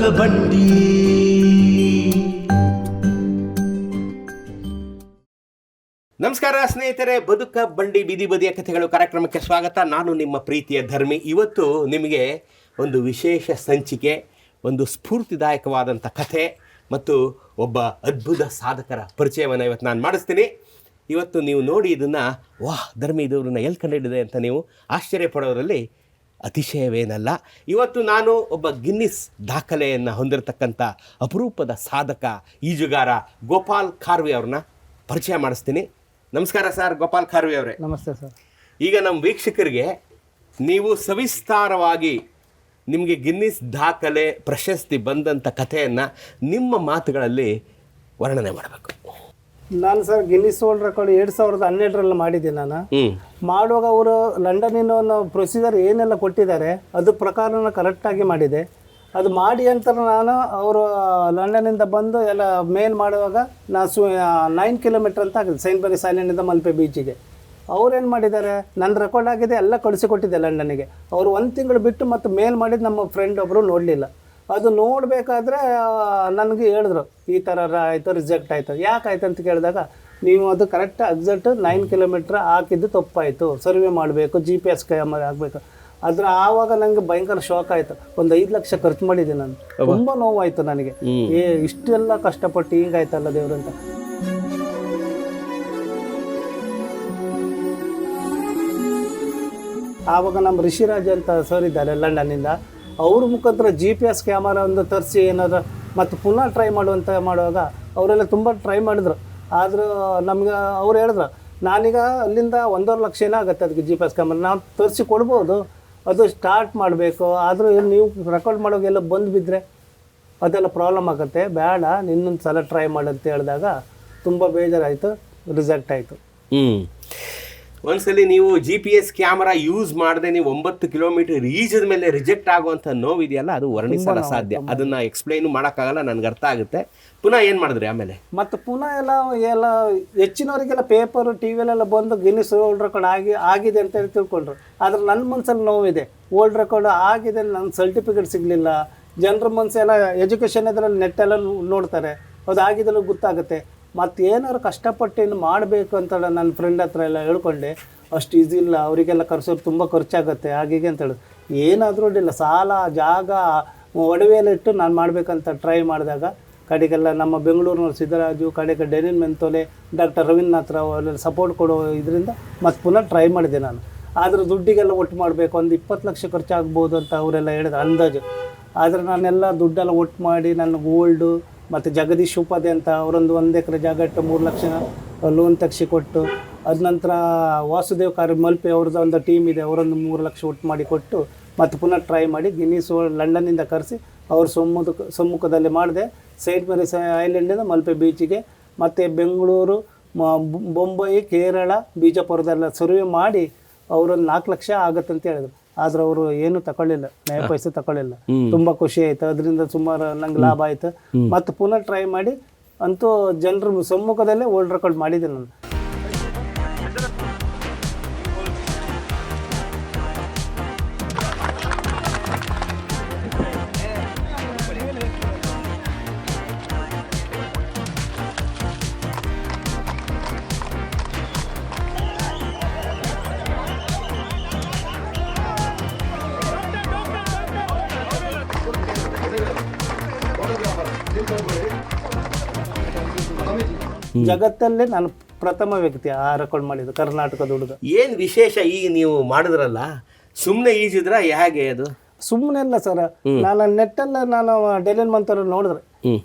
ಬಂಡಿ ನಮಸ್ಕಾರ ಸ್ನೇಹಿತರೆ, ಬದುಕ ಬಂಡಿ ಬೀದಿ ಬದಿಯ ಕಥೆಗಳು ಕಾರ್ಯಕ್ರಮಕ್ಕೆ ಸ್ವಾಗತ. ನಾನು ನಿಮ್ಮ ಪ್ರೀತಿಯ ಧರ್ಮಿ. ಇವತ್ತು ನಿಮಗೆ ಒಂದು ವಿಶೇಷ ಸಂಚಿಕೆ, ಒಂದು ಸ್ಫೂರ್ತಿದಾಯಕವಾದಂಥ ಕಥೆ ಮತ್ತು ಒಬ್ಬ ಅದ್ಭುತ ಸಾಧಕರ ಪರಿಚಯವನ್ನು ಇವತ್ತು ನಾನು ಮಾಡಿಸ್ತೀನಿ. ಇವತ್ತು ನೀವು ನೋಡಿ ಇದನ್ನು, ವಾಹ್, ಧರ್ಮಿ ಇದನ್ನು ಎಲ್ಲಿ ಕಂಡಿಡಿದೆ ಅಂತ ನೀವು ಆಶ್ಚರ್ಯ ಪಡೋದ್ರಲ್ಲಿ ಅತಿಶಯವೇನಲ್ಲ. ಇವತ್ತು ನಾನು ಒಬ್ಬ ಗಿನ್ನಿಸ್ ದಾಖಲೆಯನ್ನು ಹೊಂದಿರತಕ್ಕಂಥ ಅಪರೂಪದ ಸಾಧಕ ಈಜುಗಾರ ಗೋಪಾಲ್ ಖಾರ್ವಿ ಅವ್ರನ್ನ ಪರಿಚಯ ಮಾಡಿಸ್ತೀನಿ. ನಮಸ್ಕಾರ ಸರ್ ಗೋಪಾಲ್ ಖಾರ್ವಿ ಅವರೇ. ನಮಸ್ತೆ ಸರ್. ಈಗ ನಮ್ಮ ವೀಕ್ಷಕರಿಗೆ ನೀವು ಸವಿಸ್ತಾರವಾಗಿ ನಿಮಗೆ ಗಿನ್ನಿಸ್ ದಾಖಲೆ ಪ್ರಶಸ್ತಿ ಬಂದಂಥ ಕಥೆಯನ್ನು ನಿಮ್ಮ ಮಾತುಗಳಲ್ಲಿ ವರ್ಣನೆ ಮಾಡಬೇಕು. ನಾನು ಸರ್ ಗಿನ್ನಿಸ್ ವರ್ಲ್ಡ್ ರೆಕಾರ್ಡ್ ಎರಡು ಸಾವಿರದ ಹನ್ನೆರಡರಲ್ಲಿ ಮಾಡಿದ್ದೆ ನಾನು. ಮಾಡುವಾಗ ಅವರು ಲಂಡನ್ನಿನ ಒಂದು ಪ್ರೊಸೀಜರ್ ಏನೆಲ್ಲ ಕೊಟ್ಟಿದ್ದಾರೆ ಅದು ಪ್ರಕಾರ ನಾನು ಕರೆಕ್ಟಾಗಿ ಮಾಡಿದೆ. ಅದು ಮಾಡಿ ಅಂತ ನಾನು ಅವರು ಲಂಡನಿಂದ ಬಂದು ಎಲ್ಲ ಮೇಲ್ ಮಾಡುವಾಗ ನಾನು ಸು ನೈನ್ ಕಿಲೋಮೀಟ್ರ್ ಅಂತ ಆಗಿದೆ ಸೈನ್ ಬರಿ ಸೈಲೆಂಡಿಂದ ಮಲ್ಪೆ ಬೀಚಿಗೆ ಅವ್ರೇನು ಮಾಡಿದ್ದಾರೆ ನನ್ನ ರೆಕಾರ್ಡ್ ಆಗಿದೆ ಎಲ್ಲ ಕಳಿಸಿಕೊಟ್ಟಿದ್ದೆ ಲಂಡನಿಗೆ ಅವರು ಒಂದು ತಿಂಗಳು ಬಿಟ್ಟು ಮತ್ತು ಮೇಲ್ ಮಾಡಿದ್ದು ನಮ್ಮ ಫ್ರೆಂಡ್ ಒಬ್ಬರು ನೋಡಲಿಲ್ಲ. ಅದು ನೋಡಬೇಕಾದ್ರೆ ನನಗೆ ಹೇಳಿದ್ರು ಈ ಥರ ಆಯಿತು ರಿಜೆಕ್ಟ್ ಆಯಿತು. ಯಾಕೆ ಆಯ್ತು ಅಂತ ಕೇಳಿದಾಗ ನೀವು ಅದು ಕರೆಕ್ಟ್ ಎಕ್ಸಾಕ್ಟ್ ನೈನ್ ಕಿಲೋಮೀಟ್ರ್ ಹಾಕಿದ್ದು ತಪ್ಪಾಯಿತು. ಸರ್ವೆ ಮಾಡಬೇಕು ಜಿ ಪಿ ಎಸ್ ಕ್ಯಾಮರಾ ಆಗಬೇಕು ಅದ್ರ ಆವಾಗ ನನಗೆ ಭಯಂಕರ ಶಾಕ್ ಆಯಿತು. ಒಂದು ಐದು ಲಕ್ಷ ಖರ್ಚು ಮಾಡಿದ್ದೆ ನಾನು. ತುಂಬ ನೋವಾಯಿತು ನನಗೆ. ಏ ಇಷ್ಟೆಲ್ಲ ಕಷ್ಟಪಟ್ಟು ಹೀಗಾಯ್ತಲ್ಲ ದೇವ್ರು ಅಂತ. ಆವಾಗ ನಮ್ಮ ಋಷಿರಾಜ್ ಅಂತ ಸರ್ ಇದ್ದಾರೆ ಲಂಡನ್ನಿಂದ. ಅವ್ರ ಮುಖಾಂತರ ಜಿ ಪಿ ಎಸ್ ಕ್ಯಾಮರಾ ಒಂದು ತರಿಸಿ ಏನಾದ್ರು ಮತ್ತು ಪುನಃ ಟ್ರೈ ಮಾಡುವಂತ ಮಾಡುವಾಗ ಅವರೆಲ್ಲ ತುಂಬ ಟ್ರೈ ಮಾಡಿದ್ರು. ಆದರೂ ನಮ್ಗೆ ಅವ್ರು ಹೇಳಿದ್ರು, ನಾನೀಗ ಅಲ್ಲಿಂದ ಒಂದೂವರೆ ಲಕ್ಷ ಏನೋ ಆಗುತ್ತೆ ಅದಕ್ಕೆ ಜಿ ಪಿ ಎಸ್ ಕ್ಯಾಮರಾ ನಾವು ತರಿಸಿ ಕೊಡ್ಬೋದು, ಅದು ಸ್ಟಾರ್ಟ್ ಮಾಡಬೇಕು, ಆದರೂ ನೀವು ರೆಕಾರ್ಡ್ ಮಾಡೋಗೆಲ್ಲ ಬಂದು ಬಿದ್ದರೆ ಅದೆಲ್ಲ ಪ್ರಾಬ್ಲಮ್ ಆಗುತ್ತೆ, ಬೇಡ ಇನ್ನೊಂದು ಸಲ ಟ್ರೈ ಮಾಡಂತ ಹೇಳಿದಾಗ ತುಂಬ ಬೇಜಾರಾಯಿತು ರಿಸಲ್ಟ್ ಆಯಿತು. ಹ್ಞೂ ಒಂದ್ಸಲಿ ನೀವು G P S camera use ಮಾಡದೆ ನೀವು ಒಂಬತ್ತು ಕಿಲೋಮೀಟರ್ ಈಜದ ಮೇಲೆ ರಿಜೆಕ್ಟ್ ಆಗುವಂಥ ನೋವಿದೆಯಲ್ಲ ಅದು ವರ್ಣಿಸಲು ಸಾಧ್ಯ. ಅದನ್ನ ಎಕ್ಸ್ಪ್ಲೈನ್ ಮಾಡೋಕ್ಕಾಗಲ್ಲ ನನಗೆ ಅರ್ಥ ಆಗುತ್ತೆ. ಪುನಃ ಏನು ಮಾಡಿದ್ರಿ ಆಮೇಲೆ? ಮತ್ತು ಪುನಃ ಎಲ್ಲ ಎಲ್ಲ ಹೆಚ್ಚಿನವರಿಗೆಲ್ಲ ಪೇಪರು ಟಿ ವಿಲೆಲ್ಲ ಬಂದು ಗಿನ್ನಿಸ್ ಓಲ್ಡ್ ರೆಕಾರ್ಡ್ ಆಗಿ ಆಗಿದೆ ಅಂತ ಹೇಳಿ ತಿಳ್ಕೊಂಡ್ರು. ಆದ್ರೆ ನನ್ನ ಮನಸ್ಸಲ್ಲಿ ನೋವಿದೆ. ಓಲ್ಡ್ ರೆಕಾರ್ಡ್ ಆಗಿದೆ ನನ್ನ ಸರ್ಟಿಫಿಕೇಟ್ ಸಿಗಲಿಲ್ಲ. ಜನರ ಮನಸ್ಸೆಲ್ಲ ಎಜುಕೇಷನ್ ನೆಟ್ ನೆಟ್ಟೆಲ್ಲ ನೋಡ್ತಾರೆ. ಅದು ಆಗಿದೆಲ್ಲ ಗೊತ್ತಾಗುತ್ತೆ. ಮತ್ತು ಕಷ್ಟಪಟ್ಟು ಏನು ಮಾಡಬೇಕು ಅಂತ ನನ್ನ ಫ್ರೆಂಡ್ ಹತ್ರ ಎಲ್ಲ ಹೇಳ್ಕೊಂಡೆ. ಅಷ್ಟು ಈಸಿ ಇಲ್ಲ, ಅವರಿಗೆಲ್ಲ ಕರ್ಸೋರು ತುಂಬ ಖರ್ಚಾಗುತ್ತೆ, ಹಾಗೀಗೆ ಅಂತ ಏನಾದರೂ ಅಡ್ಡಿಲ್ಲ ಸಾಲ, ಜಾಗ ಒಡವೆಯಲ್ಲಿಟ್ಟು ನಾನು ಮಾಡಬೇಕಂತ ಟ್ರೈ ಮಾಡಿದಾಗ ಕಡೆಗೆಲ್ಲ ನಮ್ಮ ಬೆಂಗಳೂರಿನ ಸಿದ್ದರಾಜು, ಕಡೆಗೆ ಡೆನಿನ್ ಮೆಂತೋಲೆ ಡಾಕ್ಟರ್ ರವೀಂದ್ರನಾಥ್ ರಾವ್ ಅವರೆಲ್ಲ ಸಪೋರ್ಟ್ ಕೊಡೋ ಇದರಿಂದ ಮತ್ತೆ ಪುನಃ ಟ್ರೈ ಮಾಡಿದೆ ನಾನು. ಆದರೆ ದುಡ್ಡಿಗೆಲ್ಲ ಒಟ್ಟು ಮಾಡಬೇಕು, ಒಂದು ಇಪ್ಪತ್ತು ಲಕ್ಷ ಖರ್ಚಾಗ್ಬೋದು ಅಂತ ಅವರೆಲ್ಲ ಹೇಳಿದ್ರು ಅಂದಾಜು. ಆದರೆ ನಾನೆಲ್ಲ ದುಡ್ಡೆಲ್ಲ ಒಟ್ಟು ಮಾಡಿ, ನನ್ನ ಗೋಲ್ಡು ಮತ್ತು ಜಗದೀಶ್ ಉಪಾಧ್ಯ ಅಂತ ಅವರೊಂದು ಒಂದು ಎಕರೆ ಜಾಗ ಇಟ್ಟು ಮೂರು ಲಕ್ಷ ಲೋನ್ ತೆಗ್ಸಿ ಕೊಟ್ಟು ಅದ ನಂತರ ವಾಸುದೇವ್ ಕಾರ್ ಮಲ್ಪೆ ಅವ್ರದ್ದು ಒಂದು ಟೀಮ್ ಇದೆ, ಅವರೊಂದು ಮೂರು ಲಕ್ಷ ಒಟ್ಟು ಮಾಡಿ ಕೊಟ್ಟು ಮತ್ತು ಪುನಃ ಟ್ರೈ ಮಾಡಿ ಗಿನ್ನಿಸ್ ಲಂಡನ್ನಿಂದ ಕರೆಸಿ ಅವ್ರ ಸಮ್ಮುಖ ಸಮ್ಮುಖದಲ್ಲಿ ಮಾಡಿದೆ. ಸೈಂಟ್ ಮೇರಿಸ್ ಐಲ್ಯಾಂಡಿಂದ ಮಲ್ಪೆ ಬೀಚಿಗೆ ಮತ್ತು ಬೆಂಗಳೂರು ಬೊಂಬೈ, ಕೇರಳ ಬಿಜಾಪುರದೆಲ್ಲ ಸರ್ವೆ ಮಾಡಿ ಅವರೊಂದು ನಾಲ್ಕು ಲಕ್ಷ ಆಗತ್ತೆ ಅಂತ ಹೇಳಿದ್ರು. ಆದ್ರೆ ಅವರು ಏನು ತಕೊಳ್ಳಿಲ್ಲ ನಯ ಪೈಸೆ ತಕೊಳ್ಳಿಲ್ಲ ತುಂಬಾ ಖುಷಿ ಆಯ್ತು. ಅದರಿಂದ ಸುಮಾರು ನಂಗೆ ಲಾಭ ಆಯ್ತು. ಮತ್ತೆ ಪುನಃ ಟ್ರೈ ಮಾಡಿ ಅಂತೂ ಜನರ ಸಮ್ಮುಖದಲ್ಲೇ ಓಲ್ಡ್ ರೆಕಾರ್ಡ್ ಮಾಡಿದ್ದೆ ನಾನು. ಜಗತ್ತಲ್ಲೇ ನಾನು ಪ್ರಥಮ ವ್ಯಕ್ತಿ ಆ ರೆಕಾರ್ಡ್ ಮಾಡಿದ್ದು ಕರ್ನಾಟಕದ ಹುಡುಗ. ಏನು ವಿಶೇಷ ಈಗ ನೀವು ಮಾಡಿದ್ರಲ್ಲ? ಸುಮ್ಮನೆ ಈಜಿದ್ರ ಹೇಗೆ ಅದು? ಸುಮ್ಮನೆ ಅಲ್ಲ ಸರ್. ನಾನು ನೆಟ್ಟಲ್ಲ ನಾನು ಡೆಲಿನ್ ಮಂತವ್ರು ನೋಡಿದ್ರೆ.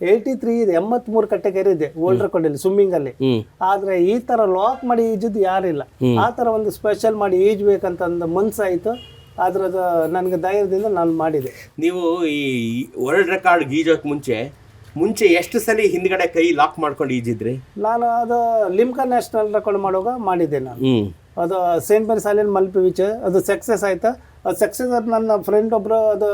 ಏಯ್ಟಿ ತ್ರೀ ಇದೆ ಎಂಬತ್ಮೂರು ಕಟ್ಟೆಗೆರೆ ಇದೆ ಓಲ್ಡ್ ರೆಕಾರ್ಡ್ ಅಲ್ಲಿ ಸ್ವಿಮ್ಮಿಂಗ್ ಅಲ್ಲಿ. ಆದ್ರೆ ಈ ತರ ಲಾಕ್ ಮಾಡಿ ಈಜಿದ್ದು ಯಾರಿಲ್ಲ ಆ ತರ ಒಂದು ಸ್ಪೆಷಲ್ ಮಾಡಿ ಈಜ್ಬೇಕಂತ ಒಂದು ಮನ್ಸಾಯ್ತು. ಆದ್ರೆ ಅದು ನನಗೆ ಧೈರ್ಯದಿಂದ ನಾನು ಮಾಡಿದೆ. ನೀವು ಈ ವರ್ಲ್ಡ್ ರೆಕಾರ್ಡ್ ಗೀಜೋಕ್ ಮುಂಚೆ ಮುಂಚೆ ಎಷ್ಟು ಸಲ ಹಿಂದ್ಗಡೆ ಕೈ ಲಾಕ್ ಮಾಡ್ಕೊಂಡು ಈಜಿದ್ರಿ? ನಾನು ಅದು ಲಿಮ್ಕಾ ನ್ಯಾಷನಲ್ ರೆಕಾರ್ಡ್ ಮಾಡುವಾಗ ಮಾಡಿದ್ದೆ ನಾನು. ಅದು ಸೇಂಟ್ ಮೇರಿ ಸಾಲಿನ ಮಲ್ಪೆ ಬೀಚ್ ಅದು ಸಕ್ಸಸ್ ಆಯ್ತು. ಅದು ಸಕ್ಸಸ್ ಅದು ನನ್ನ ಫ್ರೆಂಡ್ ಒಬ್ಬರು ಅದು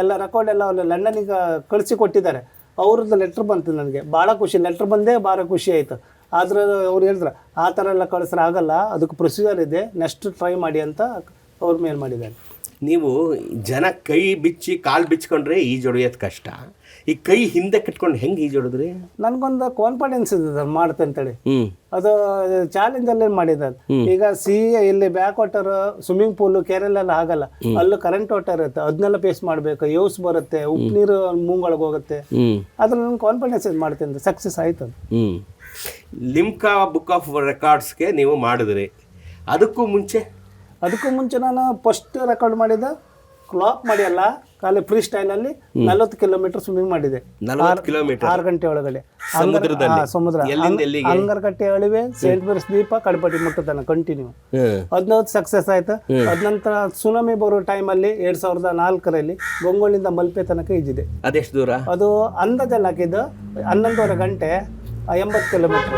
ಎಲ್ಲ ರೆಕಾರ್ಡ್ ಎಲ್ಲ ಅವ್ರು ಲಂಡನಿಗೆ ಕಳಿಸಿ ಕೊಟ್ಟಿದ್ದಾರೆ. ಅವ್ರದ್ದು ಲೆಟ್ರ್ ಬಂತು ನನಗೆ. ಭಾಳ ಖುಷಿ. ಲೆಟ್ರ್ ಬಂದೇ ಭಾಳ ಖುಷಿ ಆಯಿತು. ಆದ್ರೆ ಅವ್ರು ಹೇಳಿದ್ರು ಆ ಥರ ಎಲ್ಲ ಕಳಿಸ್ರೆ ಆಗಲ್ಲ. ಅದಕ್ಕೆ ಪ್ರೊಸೀಜರ್ ಇದೆ. ನೆಕ್ಸ್ಟ್ ಟ್ರೈ ಮಾಡಿ ಅಂತ ಅವ್ರ ಮೇಲ್ ಮಾಡಿದ್ದಾರೆ. ನೀವು ಜನ ಕೈ ಬಿಚ್ಚಿ ಕಾಲು ಬಿಚ್ಕೊಂಡ್ರೆ ಈಜೊಡೆಯೋದು ಕಷ್ಟ. ಈ ಕೈ ಹಿಂದೆ ಕಟ್ಕೊಂಡು ಹೆಂಗೆ ಈಜೊಡಿದ್ರಿ ನನ್ಗೊಂದು ಕಾನ್ಫಿಡೆನ್ಸ್ ಇದೆ ಸರ್ ಮಾಡುತ್ತೆ ಅಂತೇಳಿ. ಹ್ಞೂ ಅದು ಚಾಲೆಂಜ್ ಅಲ್ಲೇ ಮಾಡಿದ್ದಾರೆ ಈಗ ಸಿ ಇಲ್ಲಿ ಬ್ಯಾಕ್ ವಾಟರ್ ಸ್ವಿಮ್ಮಿಂಗ್ ಪೂಲ್ ಕೆರೆಲೆಲ್ಲ ಆಗಲ್ಲ. ಅಲ್ಲೂ ಕರೆಂಟ್ ವಾಟರ್ ಇರುತ್ತೆ ಅದನ್ನೆಲ್ಲ ಫೇಸ್ ಮಾಡ್ಬೇಕು ಯೋಸ್ ಬರುತ್ತೆ ಉಪ್ಪು ನೀರು ಮೂಂಗಳಿಗೆ ಹೋಗುತ್ತೆ. ಅದ್ರ ನನ್ಗೆ ಕಾನ್ಫಿಡೆನ್ಸ್ ಇದು ಮಾಡ್ತೀನಿ ಸಕ್ಸಸ್ ಆಯ್ತು ಅದು. ಲಿಮ್ಕಾ ಬುಕ್ ಆಫ್ ರೆಕಾರ್ಡ್ಸ್ಗೆ ನೀವು ಮಾಡಿದ್ರಿ. ಅದಕ್ಕೂ ಮುಂಚೆ? ಅದಕ್ಕೂ ಮುಂಚೆ ನಾನು ಫಸ್ಟ್ ರೆಕಾರ್ಡ್ ಮಾಡಿದ ಕ್ಲಾಕ್ ಮಾಡಿ ಅಲ್ಲ ಖಾಲಿ ಫ್ರೀ ಸ್ಟೈಲಲ್ಲಿ ನಲವತ್ತು ಕಿಲೋಮೀಟರ್ ಸ್ವಿಮ್ಮಿಂಗ್ ಮಾಡಿದೆ. ಕಿಲೋಮೀಟರ್ ಆರು ಗಂಟೆ ಒಳಗಡೆ. ಸಮುದ್ರದಲ್ಲಿ? ಸಮುದ್ರ? ಅಂಗರಕಟ್ಟೆ ಅಳಿವೆ ಸೇಂಟ್ ಮೇರಿಸ್ ದೀಪ ಕಡಪಟ್ಟಿ ಮುಟ್ಟತಾನೆ ಕಂಟಿನ್ಯೂ ಅದ್ನವತ್ತು ಹದಿನೈದು ಸಕ್ಸಸ್ ಆಯ್ತು. ಅದ್ನಂತರ ಸುನಾಮಿ ಬರೋ ಅಲ್ಲಿ ಎರಡ್ ಸಾವಿರದ ನಾಲ್ಕರಲ್ಲಿ ಬೊಂಗೋಳಿಂದ ಮಲ್ಪೆ ತನಕ ಈಜಿದೆ. ಅದೆಷ್ಟು ದೂರ? ಅದು ಅಂದಾಜಲ್ಲಿ ಹಾಕಿದ್ದು ಹನ್ನೊಂದುವರೆ ಗಂಟೆ ಎಂಬತ್ತು ಕಿಲೋಮೀಟರ್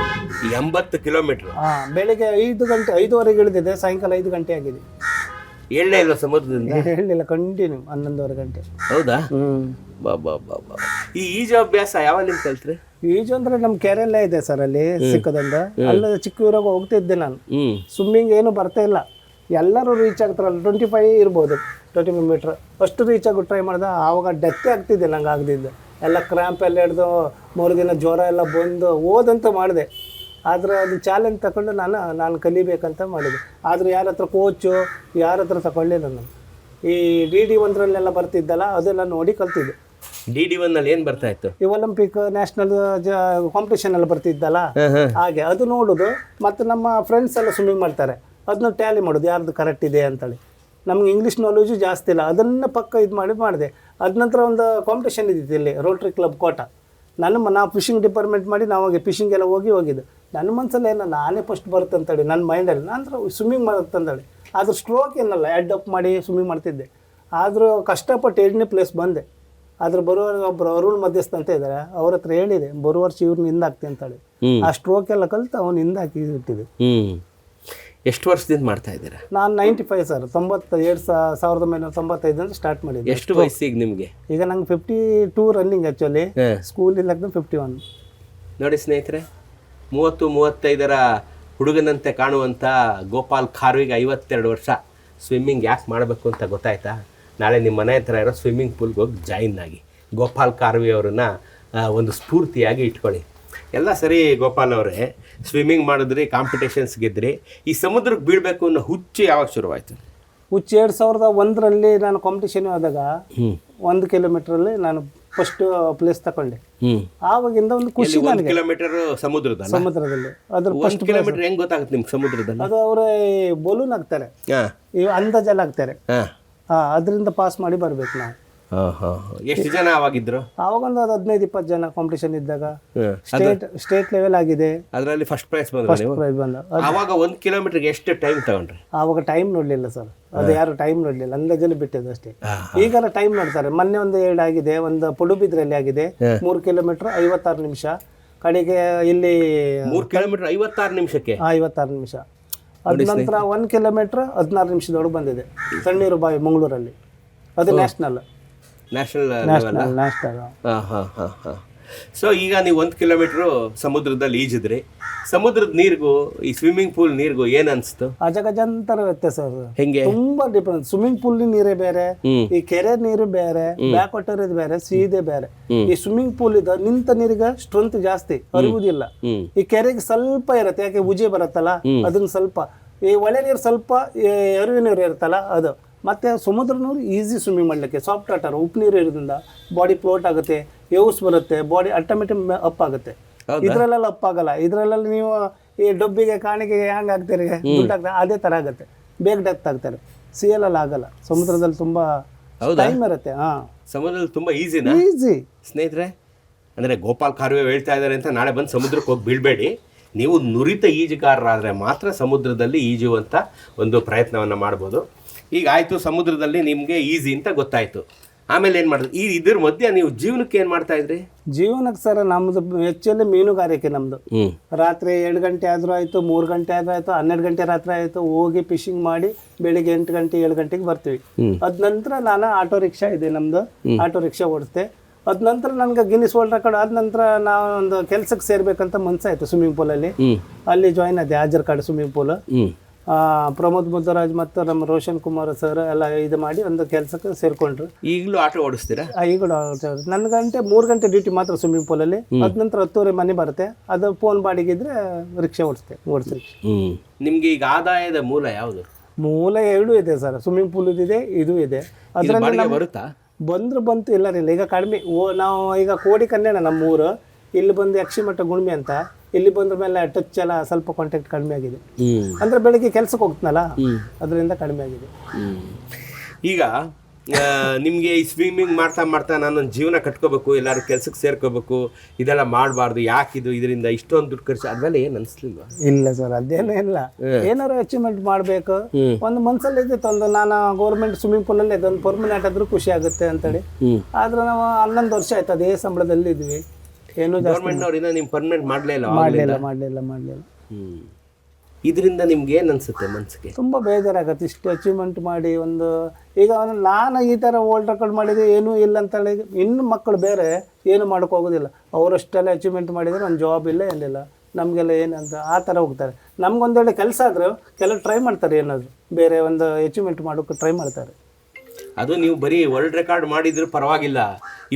ಎಂಬತ್ತು ಕಿಲೋಮೀಟರ್ ಬೆಳಿಗ್ಗೆ ಐದು ಗಂಟೆ ಐದುವರೆಗೆ ಇಳಿದಿದೆ ಸಾಯಂಕಾಲ ಐದು ಗಂಟೆ ಆಗಿದೆ. ಎಣ್ಣೆ ಇಲ್ಲ ಸಮುದ್ರದಿಂದ ಹೇಳಿಲ್ಲ ಕಂಟಿನ್ಯೂ ಹನ್ನೊಂದುವರೆ ಗಂಟೆ. ಹೌದಾ? ಹ್ಮ್. ಬಾ ಬಾ ಬಾ ಬಾ. ಈ ಈಜು ಅಭ್ಯಾಸ ನಿಮ್ ಕಲ್ತ್ರಿ? ಈಜು ಅಂದ್ರೆ ನಮ್ಮ ಎಲ್ಲ ಇದೆ ಸರ್ ಅಲ್ಲಿ ಸಿಕ್ಕದಂದ ಅಲ್ಲ ಚಿಕ್ಕ ಊರಾಗ ಹೋಗ್ತಿದ್ದೆ ನಾನು. ಸ್ವಿಮ್ಮಿಂಗ್ ಏನು ಬರ್ತಾ ಇಲ್ಲ. ಎಲ್ಲರೂ ರೀಚ್ ಆಗ್ತಾರಲ್ಲ ಟ್ವೆಂಟಿ ಫೈವ್ ಇರ್ಬೋದು ಟ್ವೆಂಟಿ ಫೈವ್ ಮೀಟ್ರ್ ಅಷ್ಟು ರೀಚ್ ಆಗೋ ಟ್ರೈ ಮಾಡ್ದೆ ಆವಾಗ ಡೆತ್ ಆಗ್ತಿದ್ದೆ ನಂಗೆ ಆಗದಿದ್ದು. ಎಲ್ಲ ಕ್ರ್ಯಾಂಪ್ ಎಲ್ಲ ಹಿಡ್ದು ಮೂರು ದಿನ ಜ್ವರ ಎಲ್ಲ ಬಂದು ಓದಂತ ಮಾಡಿದೆ. ಆದ್ರೆ ಅದು ಚಾಲೆಂಜ್ ತಗೊಂಡು ನಾನು ನಾನು ಕಲಿಬೇಕಂತ ಮಾಡಿದೆ. ಆದ್ರೆ ಯಾರ ಹತ್ರ ಕೋಚು ಯಾರ ಹತ್ರ ತಗೊಳ್ಳಿಲ್ಲ ನಾನು. ಈ ಡಿ ಡಿ ಒಂದರಲ್ಲೆಲ್ಲ ಬರ್ತಿದ್ದಲ್ಲ ಅದೆಲ್ಲ ನೋಡಿ ಕಲ್ತಿದ್ದೆ. ಡಿ ಡಿ ಒನ್ನಲ್ಲಿ ಏನು ಬರ್ತಾ ಇತ್ತು? ಈ ಒಲಿಂಪಿಕ್ ನ್ಯಾಷನಲ್ ಕಾಂಪಿಟೇಷನ್ ಎಲ್ಲ ಬರ್ತಿದ್ದಲ್ಲ? ಹಾಗೆ ಅದು ನೋಡೋದು. ಮತ್ತು ನಮ್ಮ ಫ್ರೆಂಡ್ಸ್ ಎಲ್ಲ ಸ್ವಿಮ್ಮಿಂಗ್ ಮಾಡ್ತಾರೆ. ಅದನ್ನ ಟ್ಯಾಲಿ ಮಾಡೋದು ಯಾರ್ದು ಕರೆಕ್ಟ್ ಇದೆ ಅಂತೇಳಿ. ನಮ್ಗೆ ಇಂಗ್ಲೀಷ್ ನಾಲೆಜು ಜಾಸ್ತಿ ಇಲ್ಲ. ಅದನ್ನ ಪಕ್ಕ ಇದು ಮಾಡಿ ಮಾಡಿದೆ. ಅದ ನಂತರ ಒಂದು ಕಾಂಪಿಟೇಷನ್ ಇದ್ದಿತ್ತು ಇಲ್ಲಿ ರೋಟ್ರಿ ಕ್ಲಬ್ ಕೋಟ. ನನ್ನ ನಾವು ಫಿಶಿಂಗ್ ಡಿಪಾರ್ಟ್ಮೆಂಟ್ ಮಾಡಿ ನಾವಾಗೆ ಫಿಶಿಂಗ್ ಎಲ್ಲ ಹೋಗಿ ಹೋಗಿದ್ದು. ನನ್ನ ಮನಸ್ಸಲ್ಲಿ ಏನಲ್ಲ ನಾನೇ ಫಸ್ಟ್ ಬರುತ್ತೆ ಅಂತೇಳಿ ನನ್ನ ಮೈಂಡಲ್ಲಿ ನಾನು ಸ್ವಿಮ್ಮಿಂಗ್ ಮಾಡುತ್ತಂತೇಳಿ ಆದ್ರೆ ಸ್ಟ್ರೋಕ್ ಏನಲ್ಲ ಎಡ್ ಅಪ್ ಮಾಡಿ ಸ್ವಿಮ್ಮಿಂಗ್ ಮಾಡ್ತಿದ್ದೆ. ಆದರೂ ಕಷ್ಟಪಟ್ಟು ಎರಡನೇ ಪ್ಲೇಸ್ ಬಂದೆ. ಆದ್ರೆ ಬರುವಾಗ ಒಬ್ಬರು ಅರುಣ್ ಮಧ್ಯಸ್ಥ ಅಂತ ಇದ್ದಾರೆ ಅವ್ರ ಹತ್ರ ಹೇಳಿದೆ ಬರುವ ವರ್ಷ ಇವ್ರನ್ನ ಹಿಂದಾಕ್ತಿ ಅಂತೇಳಿ. ಆ ಸ್ಟ್ರೋಕ್ ಎಲ್ಲ ಕಲ್ತು ಅವ್ನು ಹಿಂದಾಕಿ ಇಟ್ಟಿದೆ ಎಷ್ಟು ವರ್ಷದಿಂದ ಮಾಡ್ತಾ ಇದ್ದೀರಾ? ನಾನು ನೈಂಟಿ ಫೈವ್ ಸರ್ ತೊಂಬತ್ತ ಎರಡು ಸಾವಿರದ ಒಂಬೈನೂರ ತೊಂಬತ್ತೈದಂದ್ರೆ ಸ್ಟಾರ್ಟ್ ಮಾಡಿದ್ದೆ. ಎಷ್ಟು ವಯಸ್ಸಿಗೆ ನಿಮಗೆ? ಈಗ ನಂಗೆ fifty two running actually school ಇಲ್ಲ ಫಿಫ್ಟಿ ಒನ್ ನೋಡಿ ಸ್ನೇಹಿತರೆ ಮೂವತ್ತು ಮೂವತ್ತೈದರ ಹುಡುಗನಂತೆ ಕಾಣುವಂಥ ಗೋಪಾಲ್ ಖಾರ್ವಿಗೆ ಐವತ್ತೆರಡು ವರ್ಷ. ಸ್ವಿಮ್ಮಿಂಗ್ ಯಾಕೆ ಮಾಡಬೇಕು ಅಂತ ಗೊತ್ತಾಯ್ತಾ? ನಾಳೆ ನಿಮ್ಮ ಮನೆ ಹತ್ರ ಇರೋ ಸ್ವಿಮ್ಮಿಂಗ್ ಪೂಲ್ಗೆ ಹೋಗಿ ಜಾಯಿನ್ ಆಗಿ. ಗೋಪಾಲ್ ಖಾರ್ವಿ ಅವರನ್ನು ಒಂದು ಸ್ಫೂರ್ತಿಯಾಗಿ ಇಟ್ಕೊಳ್ಳಿ. ಎಲ್ಲ ಸರಿ ಗೋಪಾಲ್ ಅವರೇ ಸ್ವಿಮ್ಮಿಂಗ್ ಮಾಡಿದ್ರಿ ಕಾಂಪಿಟೇಷನ್ಸ್ ಗೆದ್ರಿ. ಈ ಸಮುದ್ರಕ್ಕೆ ಬೀಳಬೇಕು ಅನ್ನೋ ಹುಚ್ಚು ಯಾವಾಗ ಶುರುವಾಯಿತು? ಹುಚ್ಚು ಎರಡು ಸಾವಿರದ ಒಂದರಲ್ಲಿ ನಾನು ಕಾಂಪಿಟೇಷನ್ ಆದಾಗ ಹ್ಞೂ ಒಂದು ಕಿಲೋಮೀಟ್ರಲ್ಲಿ ನಾನು ಫಸ್ಟ್ ಪ್ಲೇಸ್ ತಕೊಂಡೆ. ಆವಾಗಿಂದ ಒಂದು ಖುಷಿ ಒಂದು ಕಿಲೋಮೀಟರ್ ಸಮುದ್ರದ ಸಮುದ್ರದಲ್ಲಿ? ಅದ್ರ ಫಸ್ಟ್ ಕಿಲೋಮೀಟರ್ ಹೆಂಗ್ ಗೊತ್ತಾಗುತ್ತೆ ನಿಮ್ಗೆ ಸಮುದ್ರದಲ್ಲಿ? ಅದು ಅವರ ಬಲೂನ್ ಹಾಕ್ತಾರೆ. ಅಂದಾಜಲ್ಲಿ ಹಾಕ್ತಾರೆ. ಹಾ. ಅದರಿಂದ ಪಾಸ್ ಮಾಡಿ ಬರ್ಬೇಕು ನಾವು. ಎಷ್ಟು ಜನ ಆವಾಗಿದ್ರು ಆವಾಗ ಒಂದು ಹದಿನೈದು ಇಪ್ಪತ್ತು ಜನ ಕಾಂಪಿಟೇಷನ್ ಇದ್ದಾಗ ಸ್ಟೇಟ್ ಸ್ಟೇಟ್ ಲೆವೆಲ್ ಆಗಿದೆ. ಅದರಲ್ಲಿ ಫಸ್ಟ್ ಪ್ರೈಸ್ ನೀವು? ಪ್ರೈಸ್ ಬಂದ. ಆವಾಗ ಒಂದು ಕಿಲೋಮೀಟರ್ಗೆ ಎಷ್ಟು ಟೈಮ್ ತಗೊಂಡ್ರಿ? ಆವಾಗ ಟೈಮ್ ನೋಡಲಿಲ್ಲ ಸರ್ ಅದು ಯಾರು ಟೈಮ್ ನೋಡಲಿಲ್ಲ. ಅಂದಾಜಲ್ಲಿ ಬಿಟ್ಟಿದ್ದು ಅಷ್ಟೇ. ಈಗೆಲ್ಲ ಟೈಮ್ ನೋಡ್ತಾರೆ. ಮೊನ್ನೆ ಒಂದು ಎರಡು ಆಗಿದೆ. ಒಂದು ಪಡುಬಿದ್ರಲ್ಲಿ ಆಗಿದೆ. ಮೂರು ಕಿಲೋಮೀಟರ್ ಐವತ್ತಾರು ನಿಮಿಷ. ಕಡೆಗೆ ಇಲ್ಲಿ ಮೂರು ಕಿಲೋಮೀಟರ್ ಐವತ್ತಾರು ನಿಮಿಷಕ್ಕೆ? ಐವತ್ತಾರು ನಿಮಿಷ. ಅದ ನಂತರ ಒಂದು ಕಿಲೋಮೀಟರ್ ಹದಿನಾರು ನಿಮಿಷದೊಳಗೆ ಬಂದಿದೆ. ತಣ್ಣೀರು ಬಾಯಿ ಮಂಗಳೂರಲ್ಲಿ. ಅದು ನ್ಯಾಷನಲ್ ನ್ಯಾಷನಲ್ ನ್ಯಾಷನಲ್ ನ್ಯಾಷನಲ್ ಹಾಂ ಹಾಂ ಹಾಂ ಹಾಂ. ಸೊ ಈಗ ನೀವು ಒಂದು ಕಿಲೋಮೀಟರ್ ಸಮುದ್ರದಲ್ಲಿ ಈಜಿದ್ರಿ. ಸಮುದ್ರದ ನೀರಿಗೂ ಈ ಸ್ವಿಮ್ಮಿಂಗ್ ಪೂಲ್ ನೀರಿಗೂ ಏನ್ ಅನ್ಸ್ತು? ಅಜಗಜಂತರ ವ್ಯತ್ಯಾಸ ಅದು. ಹೆಂಗೆ? ತುಂಬಾ ಡಿಫ್ರೆನ್ಸ್ ಸ್ವಿಮ್ಮಿಂಗ್ ಪೂಲ್ ನೀರೇ ಬೇರೆ ಈ ಕೆರೆ ನೀರು ಬೇರೆ ಬ್ಯಾಕ್ ವಾಟರ್ ಇದು ಬೇರೆ ಸೀದೆ ಬೇರೆ. ಈ ಸ್ವಿಮ್ಮಿಂಗ್ ಪೂಲ್ ಇದ ನಿಂತ ನೀರಿಗೆ ಸ್ಟ್ರೆಂತ್ ಜಾಸ್ತಿ ಅರಿಯುವುದಿಲ್ಲ. ಈ ಕೆರೆಗೆ ಸ್ವಲ್ಪ ಇರತ್ತೆ ಯಾಕೆ ಉಜೆ ಬರತ್ತಲ್ಲ? ಅದನ್ನ ಸ್ವಲ್ಪ ಈ ಒಳೆ ನೀರು ಸ್ವಲ್ಪ ಈ ನೀರು ಇರುತ್ತಲ್ಲ ಅದು. ಮತ್ತೆ ಸಮುದ್ರನೂ ಈಸಿ ಸ್ವಿಮ್ಮಿಂಗ್ ಮಾಡಲಿಕ್ಕೆ ಸಾಫ್ಟ್ ವಾಟರ್ ಉಪ್ಪು ನೀರು ಇರೋದ್ರಿಂದ ಬಾಡಿ ಫ್ಲೋಟ್ ಆಗುತ್ತೆ ಯೂಸ್ ಬರುತ್ತೆ ಬಾಡಿ ಆಟೋಮೆಟಿಕ್ ಅಪ್ ಆಗುತ್ತೆ. ಇದರಲ್ಲೆಲ್ಲ ಅಪ್ ಆಗಲ್ಲ. ಇದರಲ್ಲೆಲ್ಲ ನೀವು ಈ ಡಬ್ಬಿಗೆ ಕಾಣಿಗೆ ಹ್ಯಾಂಗ್ ಆಗ್ತೀರಿ ಅದೇ ತರ ಆಗುತ್ತೆ. ಬೇಗ ಡೆತ್ ಆಗ್ತಾರೆ. ಅಲ್ಲಿ ಆಗಲ್ಲ. ಸಮುದ್ರದಲ್ಲಿ ತುಂಬಾ ಟೈಮ್ ಇರುತ್ತೆ ಹಾ. ಸಮುದ್ರದಲ್ಲಿ ತುಂಬ ಈಸಿ ಈಸಿ ಸ್ನೇಹಿತರೆ ಅಂದರೆ ಗೋಪಾಲ್ ಕಾರ್ವೆ ಹೇಳ್ತಾ ಇದ್ದಾರೆ ಅಂತ ನಾಳೆ ಬಂದು ಸಮುದ್ರಕ್ಕೆ ಹೋಗಿ ಬೀಳಬೇಡಿ. ನೀವು ನುರಿತ ಈಜುಗಾರರಾದರೆ ಮಾತ್ರ ಸಮುದ್ರದಲ್ಲಿ ಈಜುವಂಥ ಒಂದು ಪ್ರಯತ್ನವನ್ನು ಮಾಡ್ಬೋದು. ಈಗ ಆಯಿತು ಸಮುದ್ರದಲ್ಲಿ ನಿಮಗೆ ಈಸಿ ಅಂತ ಗೊತ್ತಾಯಿತು. ಆಮೇಲೆ ಏನು ಮಾಡಿದ್ರು ಈ ಇದ್ರ ಮಧ್ಯೆ ನೀವು ಜೀವನಕ್ಕೆ ಏನು ಮಾಡ್ತಾ ಇದ್ರಿ? ಜೀವನಕ್ಕೆ ಸರ್ ನಮ್ಮದು ಹೆಚ್ಚಲ್ಲಿ ಮೀನುಗಾರಿಕೆ ನಮ್ಮದು ರಾತ್ರಿ ಎರಡು ಗಂಟೆ ಆದರೂ ಆಯಿತು ಮೂರು ಗಂಟೆ ಆದರೂ ಆಯಿತು ಹನ್ನೆರಡು ಗಂಟೆ ರಾತ್ರಿ ಆಯಿತು ಹೋಗಿ ಫಿಶಿಂಗ್ ಮಾಡಿ ಬೆಳಿಗ್ಗೆ ಎಂಟು ಗಂಟೆ ಏಳು ಗಂಟೆಗೆ ಬರ್ತೀವಿ. ಅದ ನಂತರ ನಾನು ಆಟೋ ರಿಕ್ಷಾ ಇದೆ ನಮ್ಮದು ಆಟೋ ರಿಕ್ಷಾ ಓಡಿಸ್ತೆ ಅದ ನಂತರ ನನಗೆ ಗಿನ್ನಿಸ್ ವರ್ಲ್ಡ್ ರೆಕಾರ್ಡ್ ಆದ ನಂತರ ನಾವು ಒಂದು ಕೆಲಸಕ್ಕೆ ಸೇರ್ಬೇಕಂತ ಮನ್ಸಾಯ್ತು ಸ್ವಿಮ್ಮಿಂಗ್ ಪೂಲಲ್ಲಿ ಅಲ್ಲಿ. ಜಾಯ್ನ್ ಆದೆ ಹಾಜರ್ card swimming pool Pramod Muddaraj ಮತ್ತು ನಮ್ಮ ರೋಷನ್ ಕುಮಾರ್ ಸರ್ ಎಲ್ಲ ಇದು ಮಾಡಿ ಒಂದು ಕೆಲಸಕ್ಕೆ ಸೇರ್ಕೊಂಡ್ರು. ಈಗಲೂ ಆಟೋ ಓಡಿಸ್ತೀರಾ? ಈಗಲೂ ಈಗ ನನ್ನ ಗಂಟೆ ಮೂರು ಗಂಟೆ ಡ್ಯೂಟಿ ಮಾತ್ರ ಸ್ವಿಮ್ಮಿಂಗ್ ಪೂಲಲ್ಲಿ ಅದ ನಂತರ ಹತ್ತುವರೆ ಮನೆ ಬರುತ್ತೆ. ಅದು ಫೋನ್ ಬಾಡಿಗಿದ್ರೆ ರಿಕ್ಷಾ ಓಡಿಸ್ತೇವೆ ಓಡಿಸಿ ಹ್ಮ್. ನಿಮ್ಗೆ ಈಗ ಆದಾಯದ ಮೂಲ ಯಾವುದು? ಮೂಲ ಎರಡು ಇದೆ ಸರ್. ಸ್ವಿಮ್ಮಿಂಗ್ ಪೂಲ್ ಇದೆ ಇದು ಇದೆ. ಅದರಲ್ಲಿ ಬಾಡಿಗೆ ಬರುತ್ತಾ? ಬಂದ್ರು ಬಂತು ಇಲ್ಲ ಇಲ್ಲ ಈಗ ಕಡಿಮೆ ಓ ನಾವು ಈಗ ಕೋಡಿ ಕನ್ನಡ ನಮ್ಮ ಊರು ಇಲ್ಲಿ ಬಂದು ಯಕ್ಷಿಮಠ ಗುಣ್ಮೆ ಅಂತ. ಇಲ್ಲಿ ಬಂದ ಮೇಲೆ ಟಚ್ ಎಲ್ಲ ಸ್ವಲ್ಪ ಕಾಂಟ್ಯಾಕ್ಟ್ ಕಡಿಮೆ ಆಗಿದೆ. ಅಂದ್ರೆ ಬೆಳಿಗ್ಗೆ ಕೆಲ್ಸಕ್ಕೆ ಹೋಗ್ತಾನಲ್ಲ ಅದರಿಂದ ಕಡಿಮೆ ಆಗಿದೆ. ಈಗ ನಿಮಗೆ ನಿಮ್ಗೆ ಈ ಸ್ವಿಮ್ಮಿಂಗ್ ಮಾಡ್ತಾ ಮಾಡ್ತಾ ನಾನು ಜೀವನ ಕಟ್ಕೋಬೇಕು ಎಲ್ಲರೂ ಕೆಲಸಕ್ಕೆ ಸೇರ್ಕೋಬೇಕು ಇದೆಲ್ಲ ಮಾಡಬಾರ್ದು ಯಾಕಿದು ಇದರಿಂದ ಇಷ್ಟೊಂದು ದುಡ್ಡು ಖರ್ಚು ಅದ್ಮೇಲೆ ಏನು ಅನಿಸ್ಲಿಲ್ವಾ? ಇಲ್ಲ ಸರ್ ಅದೇನು ಇಲ್ಲ. ಏನಾರು ಅಚೀವ್ಮೆಂಟ್ ಮಾಡಬೇಕು. ಒಂದು ಮನ್ಸಲ್ಲಿ ಇದ್ದಿತ್ತು ಒಂದು ನಾನು ಗೌರ್ಮೆಂಟ್ ಸ್ವಿಮ್ಮಿಂಗ್ ಪೂಲಲ್ಲಿ ಅದೊಂದು ಪರ್ಮನೆಂಟ್ ಆದ್ರೂ ಖುಷಿ ಆಗುತ್ತೆ ಅಂತೇಳಿ. ಹೇಳಿ ಆದ್ರೆ ನಾವು ಹನ್ನೊಂದು ವರ್ಷ ಆಯ್ತು ಅದೇ ಸಂಬಳದಲ್ಲಿ ಇದ್ವಿ ಏನೂ ಗೌರ್ಮೆಂಟ್ನವ್ರಿಂದ ನೀವು ಪರ್ಮನೆಂಟ್ ಮಾಡಲೇ ಇಲ್ಲ ಮಾಡಲಿಲ್ಲ ಮಾಡಲಿಲ್ಲ ಮಾಡಲಿಲ್ಲ ಇದರಿಂದ ನಿಮ್ಗೆ ಏನು ಅನ್ಸುತ್ತೆ ಮನ್ಸಿಗೆ? ತುಂಬ ಬೇಜಾರಾಗತ್ತೆ. ಇಷ್ಟು ಅಚೀವ್ಮೆಂಟ್ ಮಾಡಿ ಒಂದು ಈಗ ನಾನು ಈ ಥರ ಓಲ್ಡ್ ರೆಕಾರ್ಡ್ ಮಾಡಿದ್ರೆ ಏನೂ ಇಲ್ಲ ಅಂತ ಹೇಳಿ ಇನ್ನು ಮಕ್ಕಳು ಬೇರೆ ಏನು ಮಾಡೋಕ್ಕೋಗೋದಿಲ್ಲ ಅವರಷ್ಟೆಲ್ಲ ಅಚೀವ್ಮೆಂಟ್ ಮಾಡಿದರೆ ಒಂದು ಜಾಬ್ ಇಲ್ಲ ಏನಿಲ್ಲ. ನಮಗೆಲ್ಲ ಏನಂತ ಆ ಥರ ಹೋಗ್ತಾರೆ. ನಮ್ಗೊಂದೊಳ್ಳೆ ಕೆಲಸ ಆದರೂ ಕೆಲವು ಟ್ರೈ ಮಾಡ್ತಾರೆ ಏನಾದರೂ. ಬೇರೆ ಒಂದು ಅಚೀವ್ಮೆಂಟ್ ಮಾಡೋಕೆ ಟ್ರೈ ಮಾಡ್ತಾರೆ. ಅದು ನೀವು ಬರೀ ವರ್ಲ್ಡ್ ರೆಕಾರ್ಡ್ ಮಾಡಿದ್ರು ಪರವಾಗಿಲ್ಲ.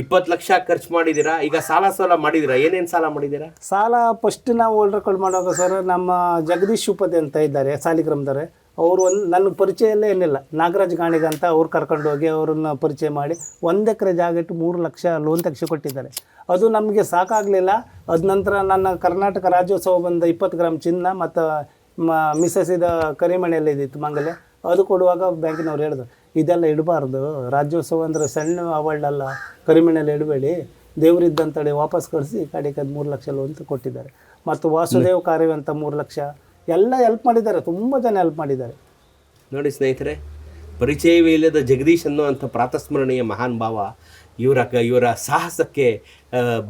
ಇಪ್ಪತ್ತು ಲಕ್ಷ ಖರ್ಚು ಮಾಡಿದ್ದೀರಾ? ಈಗ ಸಾಲ ಸಾಲ ಮಾಡಿದ್ದೀರಾ? ಏನೇನು ಸಾಲ ಮಾಡಿದ್ದೀರಾ? ಸಾಲ ಫಸ್ಟ್ ನಾವು ವರ್ಲ್ಡ್ ರೆಕಾರ್ಡ್ ಮಾಡುವಾಗ ಸರ್ ನಮ್ಮ ಜಗದೀಶ್ ಉಪದೆ ಅಂತ ಇದ್ದಾರೆ, ಸಾಲಿಗ್ರಾಮದವ್ರೆ. ಅವರು ಒಂದು ನನ್ನ ಪರಿಚಯಲ್ಲೇ ಏನಿಲ್ಲ. ನಾಗರಾಜ್ ಗಾಣಿಗ ಅಂತ ಅವ್ರು ಕರ್ಕೊಂಡು ಹೋಗಿ ಅವ್ರನ್ನ ಪರಿಚಯ ಮಾಡಿ ಒಂದು ಎಕರೆ ಜಾಗ ಇಟ್ಟು ಮೂರು ಲಕ್ಷ ಲೋನ್ ಕೊಟ್ಟಿದ್ದಾರೆ. ಅದು ನಮಗೆ ಸಾಕಾಗಲಿಲ್ಲ. ಅದ ನಂತರ ನನ್ನ ಕರ್ನಾಟಕ ರಾಜ್ಯೋತ್ಸವ ಬಂದ ಇಪ್ಪತ್ತು ಗ್ರಾಮ್ ಚಿನ್ನ ಮತ್ತು ಮಿಸಸ್ ಇದ ಕರಿಮಣೆಯಲ್ಲಿ ಇದ್ದಿತ್ತು ಮಂಗಲೆ ಅದು ಕೊಡುವಾಗ ಬ್ಯಾಂಕಿನವ್ರು ಹೇಳಿದ್ರು ಇದೆಲ್ಲ ಇಡಬಾರ್ದು. ರಾಜ್ಯೋತ್ಸವ ಅಂದರೆ ಸಣ್ಣ ಅವಾರ್ಡ್ ಅಲ್ಲ ಕರಿಮಣೆಯಲ್ಲಿ ಇಡಬೇಡಿ. ದೇವರಿದ್ದಂತೇಳಿ ವಾಪಸ್ ಕಳಿಸಿ ಕಡೆಗೆ ಮೂರು ಲಕ್ಷ ಲೋನ್ ಕೊಟ್ಟಿದ್ದಾರೆ. ಮತ್ತು ವಾಸುದೇವ್ ಕಾರ್ಯ ಅಂತ ಮೂರು ಲಕ್ಷ. ಎಲ್ಲ ಹೆಲ್ಪ್ ಮಾಡಿದ್ದಾರೆ, ತುಂಬ ಜನ ಹೆಲ್ಪ್ ಮಾಡಿದ್ದಾರೆ. ನೋಡಿ ಸ್ನೇಹಿತರೆ, ಪರಿಚಯವೇ ಇಲ್ಲದ ಜಗದೀಶ್ ಅನ್ನುವಂಥ ಪ್ರಾತಸ್ಮರಣೀಯ ಮಹಾನ್ ಭಾವ, ಇವರ ಇವರ ಸಾಹಸಕ್ಕೆ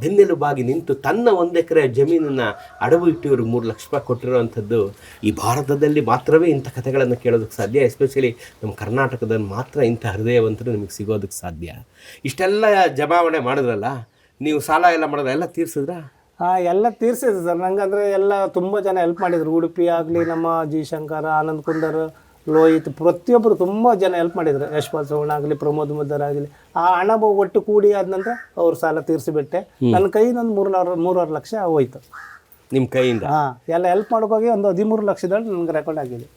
ಬೆನ್ನೆಲುಬಾಗಿ ನಿಂತು ತನ್ನ ಒಂದು ಎಕರೆ ಜಮೀನನ್ನು ಅಡವು ಇಟ್ಟು ಇವರು ಮೂರು ಲಕ್ಷ ರೂಪಾಯಿ ಕೊಟ್ಟಿರುವಂಥದ್ದು ಈ ಭಾರತದಲ್ಲಿ ಮಾತ್ರವೇ ಇಂಥ ಕಥೆಗಳನ್ನು ಕೇಳೋದಕ್ಕೆ ಸಾಧ್ಯ ಎಸ್ಪೆಷಲಿ ನಮ್ಮ ಕರ್ನಾಟಕದಲ್ಲಿ ಮಾತ್ರ ಇಂಥ ಹೃದಯವಂತರು ನಿಮಗೆ ಸಿಗೋದಕ್ಕೆ ಸಾಧ್ಯ. ಇಷ್ಟೆಲ್ಲ ಜಮಾವಣೆ ಮಾಡಿದ್ರಲ್ಲ, ನೀವು ಸಾಲ ಎಲ್ಲ ಮಾಡಿದ್ರೆ, ಎಲ್ಲ ತೀರ್ಸಿದ್ರಾ? ಹಾಂ ಎಲ್ಲ ತೀರ್ಸಿದೆ ಸರ್. ನಂಗೆ ಅಂದರೆ ಎಲ್ಲ ತುಂಬ ಜನ ಹೆಲ್ಪ್ ಮಾಡಿದ್ರು. ಉಡುಪಿ ಆಗಲಿ ನಮ್ಮ ಜಿ ಶಂಕರ, ಆನಂದ್ ಕುಂದರ್ ಲೋಹಿತ್ ಪ್ರತಿಯೊಬ್ಬರು ತುಂಬ ಜನ ಹೆಲ್ಪ್ ಮಾಡಿದ್ರು. ಯಶ್ಪಾಲ್ ಚೌಹಾಣ್ ಆಗಲಿ ಪ್ರಮೋದ್ ಮುದ್ದರ್ ಆಗಲಿ. ಆ ಹಣ ಒಟ್ಟು ಕೂಡಿ ಆದ ನಂತರ ಅವ್ರ ಸಾಲ ತೀರಿಸಿಬಿಟ್ಟೆ. ನನ್ನ ಕೈಯಿಂದ ಒಂದು ಮೂರು ಮೂರುವರೆ ಲಕ್ಷ ಹೋಯ್ತು. ನಿಮ್ಮ ಕೈಯಿಂದ? ಹಾಂ ಎಲ್ಲ ಹೆಲ್ಪ್ ಮಾಡೋಕ್ಕೋಗಿ ಒಂದು ಹದಿಮೂರು ಲಕ್ಷದಲ್ಲಿ ನನಗೆ ರೆಕಾರ್ಡ್ ಆಗಿದೆ.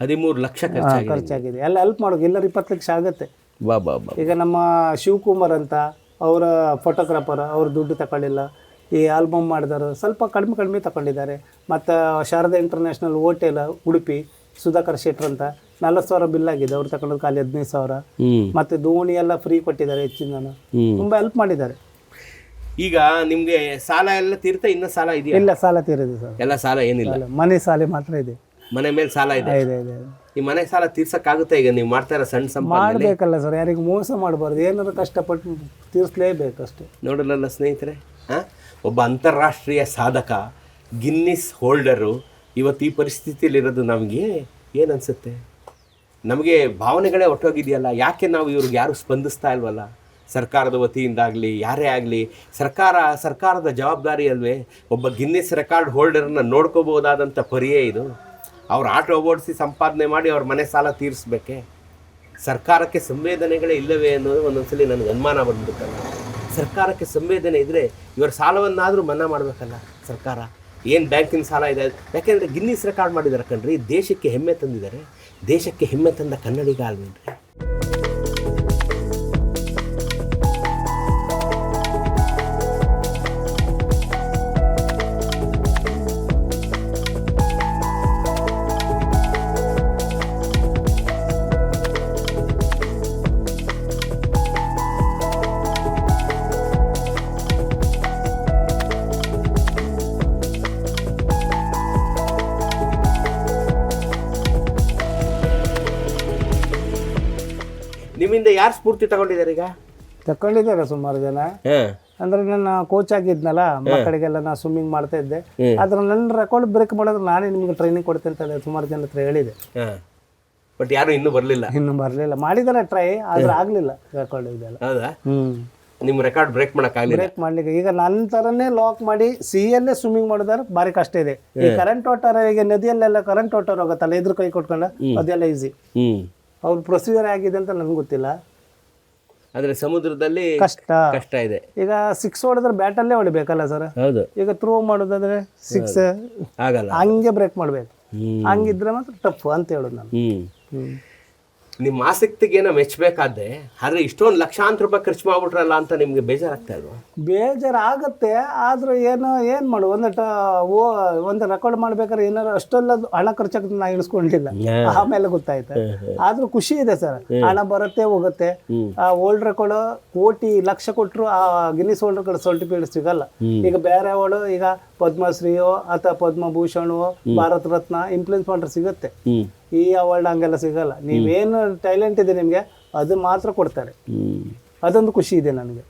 ಹದಿಮೂರು ಲಕ್ಷ ಖರ್ಚಾಗಿದೆ. ಎಲ್ಲ ಹೆಲ್ಪ್ ಮಾಡೋಕೆ ಎಲ್ಲರೂ ಇಪ್ಪತ್ತು ಲಕ್ಷ ಆಗುತ್ತೆ. ಬಾ ಬಾ ಈಗ ನಮ್ಮ ಶಿವಕುಮಾರ್ ಅಂತ ಅವರ ಫೋಟೋಗ್ರಾಫರ್ ಅವ್ರ ದುಡ್ಡು ತಗೊಳ್ಳಿಲ್ಲ ಈ ಆಲ್ಬಮ್ ಮಾಡಿದವರು ಸ್ವಲ್ಪ ಕಡಿಮೆ ಕಡಿಮೆ ತಗೊಂಡಿದ್ದಾರೆ ಮತ್ತು ಶಾರದಾ ಇಂಟರ್ನ್ಯಾಷನಲ್ ಹೋಟೆಲ್ ಉಡುಪಿ ಸುಧಾಕರ್ ಶೆಟ್ರ್ ಅಂತ ನಲ್ವತ್ತು ಸಾವಿರ ಬಿಲ್ ಆಗಿದೆ. ಅವ್ರು ತಗೊಂಡು ಖಾಲಿ ಹದಿನೈದು ಸಾವಿರ. ಮತ್ತೆ ಮತ್ತು ದೋಣಿ ಎಲ್ಲ ಫ್ರೀ ಕೊಟ್ಟಿದ್ದಾರೆ ಹೆಚ್ಚಿನ ತುಂಬಾ. ಹೆಲ್ಪ್ ಮಾಡಿದ್ದಾರೆ. ಈಗ ನಿಮ್ಗೆ ಸಾಲ ಎಲ್ಲ ತೀರ್ತಾ ಇನ್ನ ಸಾಲ ಇದೆಯಾ? ಇಲ್ಲ ಸಾಲ ತೀರಿದೆ ಸರ್. ಎಲ್ಲ ಸಾಲ ಏನಿಲ್ಲ? ಮನೆ ಸಾಲ ಮಾತ್ರ ಇದೆ. ಮನೆ ಮೇಲೆ ಸಾಲ ಇದೆ? ಇದೆ. ಈ ಮನೆ ಸಾಲ ತೀರ್ಸಕ್ಕಾಗುತ್ತೆ ಈಗ? ನೀವು ಮಾಡ್ತಾ ಇರೋ ಸಣ್ಣ ಸಂಪಾದನೆ ಮಾಡಬೇಕಲ್ಲ ಸರ್ ಯಾರಿಗೂ ಮೋಸ ಮಾಡಬಾರ್ದು. ಏನಾದ್ರು ಕಷ್ಟಪಟ್ಟು ತೀರಿಸಲೇಬೇಕು ಅಷ್ಟೇ. ನೋಡಲ್ಲ ಸ್ನೇಹಿತರೆ? ಒಬ್ಬ ಅಂತಾರಾಷ್ಟ್ರೀಯ ಸಾಧಕ ಗಿನ್ನಿಸ್ ಹೋಲ್ಡರು ಇವತ್ತು ಈ ಪರಿಸ್ಥಿತಿಯಲ್ಲಿರೋದು ನಮಗೆ ಏನು ಅನಿಸುತ್ತೆ? ನಮಗೆ ಭಾವನೆಗಳೇ ಒಟ್ಟೋಗಿದೆಯಲ್ಲ ಯಾಕೆ ನಾವು ಇವ್ರಿಗೆ ಯಾರು ಸ್ಪಂದಿಸ್ತಾ ಇಲ್ವಲ್ಲ? ಸರ್ಕಾರದ ವತಿಯಿಂದಾಗಲಿ, ಯಾರೇ ಆಗಲಿ, ಸರ್ಕಾರ, ಸರ್ಕಾರದ ಜವಾಬ್ದಾರಿ ಅಲ್ವೇ? ಒಬ್ಬ ಗಿನ್ನಿಸ್ ರೆಕಾರ್ಡ್ ಹೋಲ್ಡರನ್ನ ನೋಡ್ಕೋಬೋದಾದಂಥ ಪರಿಯೇ ಇದು. ಅವ್ರು ಆಟೋ ಓಡಿಸಿ ಸಂಪಾದನೆ ಮಾಡಿ ಅವ್ರ ಮನೆ ಸಾಲ ತೀರಿಸ್ಬೇಕೆ? ಸರ್ಕಾರಕ್ಕೆ ಸಂವೇದನೆಗಳೇ ಇಲ್ಲವೇ ಅನ್ನೋದು ಒಂದೊಂದ್ಸಲಿ ನನಗೆ ಅನುಮಾನ ಬಂದ್ಬಿಟ್ಟಲ್ಲ ಸರ್ಕಾರಕ್ಕೆ ಸಂವೇದನೆ ಇದ್ದರೆ ಇವರ ಸಾಲವನ್ನಾದರೂ ಮನ್ನಾ ಮಾಡಬೇಕಲ್ಲ ಸರ್ಕಾರ? ಏನು ಬ್ಯಾಂಕಿನ ಸಾಲ ಇದೆ? ಯಾಕೆಂದರೆ ಗಿನ್ನಿಸ್ ರೆಕಾರ್ಡ್ ಮಾಡಿದ್ದಾರೆ ಕಣ್ರಿ, ದೇಶಕ್ಕೆ ಹೆಮ್ಮೆ ತಂದಿದ್ದಾರೆ. ದೇಶಕ್ಕೆ ಹೆಮ್ಮೆ ತಂದ ಕನ್ನಡಿಗ ಅಲ್ವೇನ್ರಿ? ನಿಮ್ಮಿಂದ ಯಾರು ಸ್ಫೂರ್ತಿ ತಗೊಂಡಿದ್ದಾರೆ ಈಗ? ತಕೊಂಡಿದ್ದಾರೆ ಸುಮಾರು ಜನ. ಅಂದ್ರೆ ನನ್ನ ಕೋಚ್ ಆಗಿದ್ನಲ್ಲ ಮಕ್ಕಳಿಗೆಲ್ಲ ನಾ ಸ್ವಿಮ್ಮಿಂಗ್ ಮಾಡ್ತಾ ಇದ್ದೆ. ಆದ್ರೆ ನನ್ನ ರೆಕಾರ್ಡ್ ಬ್ರೇಕ್ ಮಾಡಿದ್ರೆ ನಾನೇ ನಿಮ್ಗೆ ಟ್ರೈನಿಂಗ್ ಕೊಡ್ತೇನೆ ಅಂತ ಸುಮಾರು ಜನ ಹತ್ರ ಹೇಳಿದೆ. ಬಟ್ ಯಾರು ಇನ್ನೂ ಬರಲಿಲ್ಲ. ಇನ್ನು ಬರಲಿಲ್ಲ. ಮಾಡಿದಾರೆ ಟ್ರೈ ಆದ್ರೆ ಆಗ್ಲಿಲ್ಲ ರೆಕಾರ್ಡ್ ಇದೆಲ್ಲ. ಹೌದಾ? ನಿಮ್ಮ ರೆಕಾರ್ಡ್ ಬ್ರೇಕ್ ಮಾಡೋಕ್ಕಾಗಲಿಲ್ಲ ಬ್ರೇಕ್ ಮಾಡ್ಲಿಕ್ಕೆ. ಈಗ ನನ್ನ ತರನೇ ಲಾಕ್ ಮಾಡಿ ಸಿ ಅಲ್ಲೇ ಸ್ವಿಮ್ಮಿಂಗ್ ಮಾಡಿದ್ರೆ ಭಾರಿ ಕಷ್ಟ ಇದೆ. ಈ ಕರೆಂಟ್ ವಾಟರ್ ಈಗ ನದಿಯಲ್ಲೆಲ್ಲ ಕರೆಂಟ್ ವಾಟರ್ ಹೋಗುತ್ತಲ್ಲ ಇದ್ರ ಕೈ ಕೊಟ್ಕೊಂಡ ಅದೆಲ್ಲ ಈಸಿ ಅವ್ರ ಪ್ರೊಸೀಜರ್ ಆಗಿದೆ ಅಂತ ನನ್ಗೆ ಗೊತ್ತಿಲ್ಲ. ಆದರೆ ಸಮುದ್ರದಲ್ಲಿ ಕಷ್ಟ. ಕಷ್ಟ ಇದೆ. ಈಗ ಸಿಕ್ಸ್ ಹೊಡೆದ್ರೆ ಬ್ಯಾಟಲ್ಲೇ ಹೊಡಿಬೇಕಲ್ಲ ಸರ್ ಹೌದು. ಈಗ ಥ್ರೋ ಮಾಡೋದಾದ್ರೆ ಸಿಕ್ಸ್ ಆಗಲ್ಲ. ಹಂಗೆ ಬ್ರೇಕ್ ಮಾಡ್ಬೇಕು. ಹಂಗಿದ್ರೆ ಮಾತ್ರ ಟಫ್ ಅಂತ ಹೇಳೋದು ನಾನು. ಹ್ಞೂ. ನಿಮ್ಮ ಆಸಕ್ತಿಗೆ ಏನೋ ಮೆಚ್ಚಬೇಕಾದ್ರೆ ಆದ್ರೆ ಇಷ್ಟೊಂದು ಲಕ್ಷಾಂತರ ರೂಪಾಯಿ ಖರ್ಚು ಮಾಡ್ಬಿಟ್ರಲ್ಲ ಅಂತ ನಿಮಗೆ ಬೇಜಾರಾಗ್ತಾ ಇಲ್ವಾ? ಬೇಜಾರು ಆಗತ್ತೆ ಆದ್ರೂ ಏನು ಏನು ಮಾಡು ಒಂದು ಟ ಓ ಒಂದು ರೆಕಾರ್ಡ್ ಮಾಡ್ಬೇಕಾದ್ರೆ ಏನಾರು ಅಷ್ಟೆಲ್ಲ ಹಣ ಖರ್ಚಾಗುತ್ತೆ ನಾ ಇಳಿಸ್ಕೊಂಡಿಲ್ಲ. ಆಮೇಲೆ ಗೊತ್ತಾಯ್ತು. ಆದ್ರೂ ಖುಷಿ ಇದೆ ಸರ್. ಹಣ ಬರುತ್ತೆ ಹೋಗುತ್ತೆ. ಆ ಓಲ್ಡ್ ರೆಕಾರ್ಡ್ ಕೋಟಿ ಲಕ್ಷ ಕೊಟ್ಟರು ಆ ಗಿನ್ನಿಸ್ ಓಲ್ಡ್ ರೆಕಾರ್ಡ್ ಸರ್ಟಿಫಿಕೇಟ್ ಸಿಗಲ್ಲ. ಈಗ ಬೇರೆ ಅವಳು ಈಗ ಪದ್ಮಶ್ರೀಯೋ ಅಥವಾ ಪದ್ಮಭೂಷಣೋ ಭಾರತ ರತ್ನ ಇನ್ಫ್ಲೂಯೆನ್ಸ್ ಮಾಡ್ರೆ ಸಿಗುತ್ತೆ. ಈ ಅವಾರ್ಡ್ ಹಂಗೆಲ್ಲ ಸಿಗಲ್ಲ. ನೀವೇನು ಟ್ಯಾಲೆಂಟ್ ಇದೆ ನಿಮಗೆ ಅದು ಮಾತ್ರ ಕೊಡ್ತಾರೆ. ಅದೊಂದು ಖುಷಿ ಇದೆ ನನಗೆ.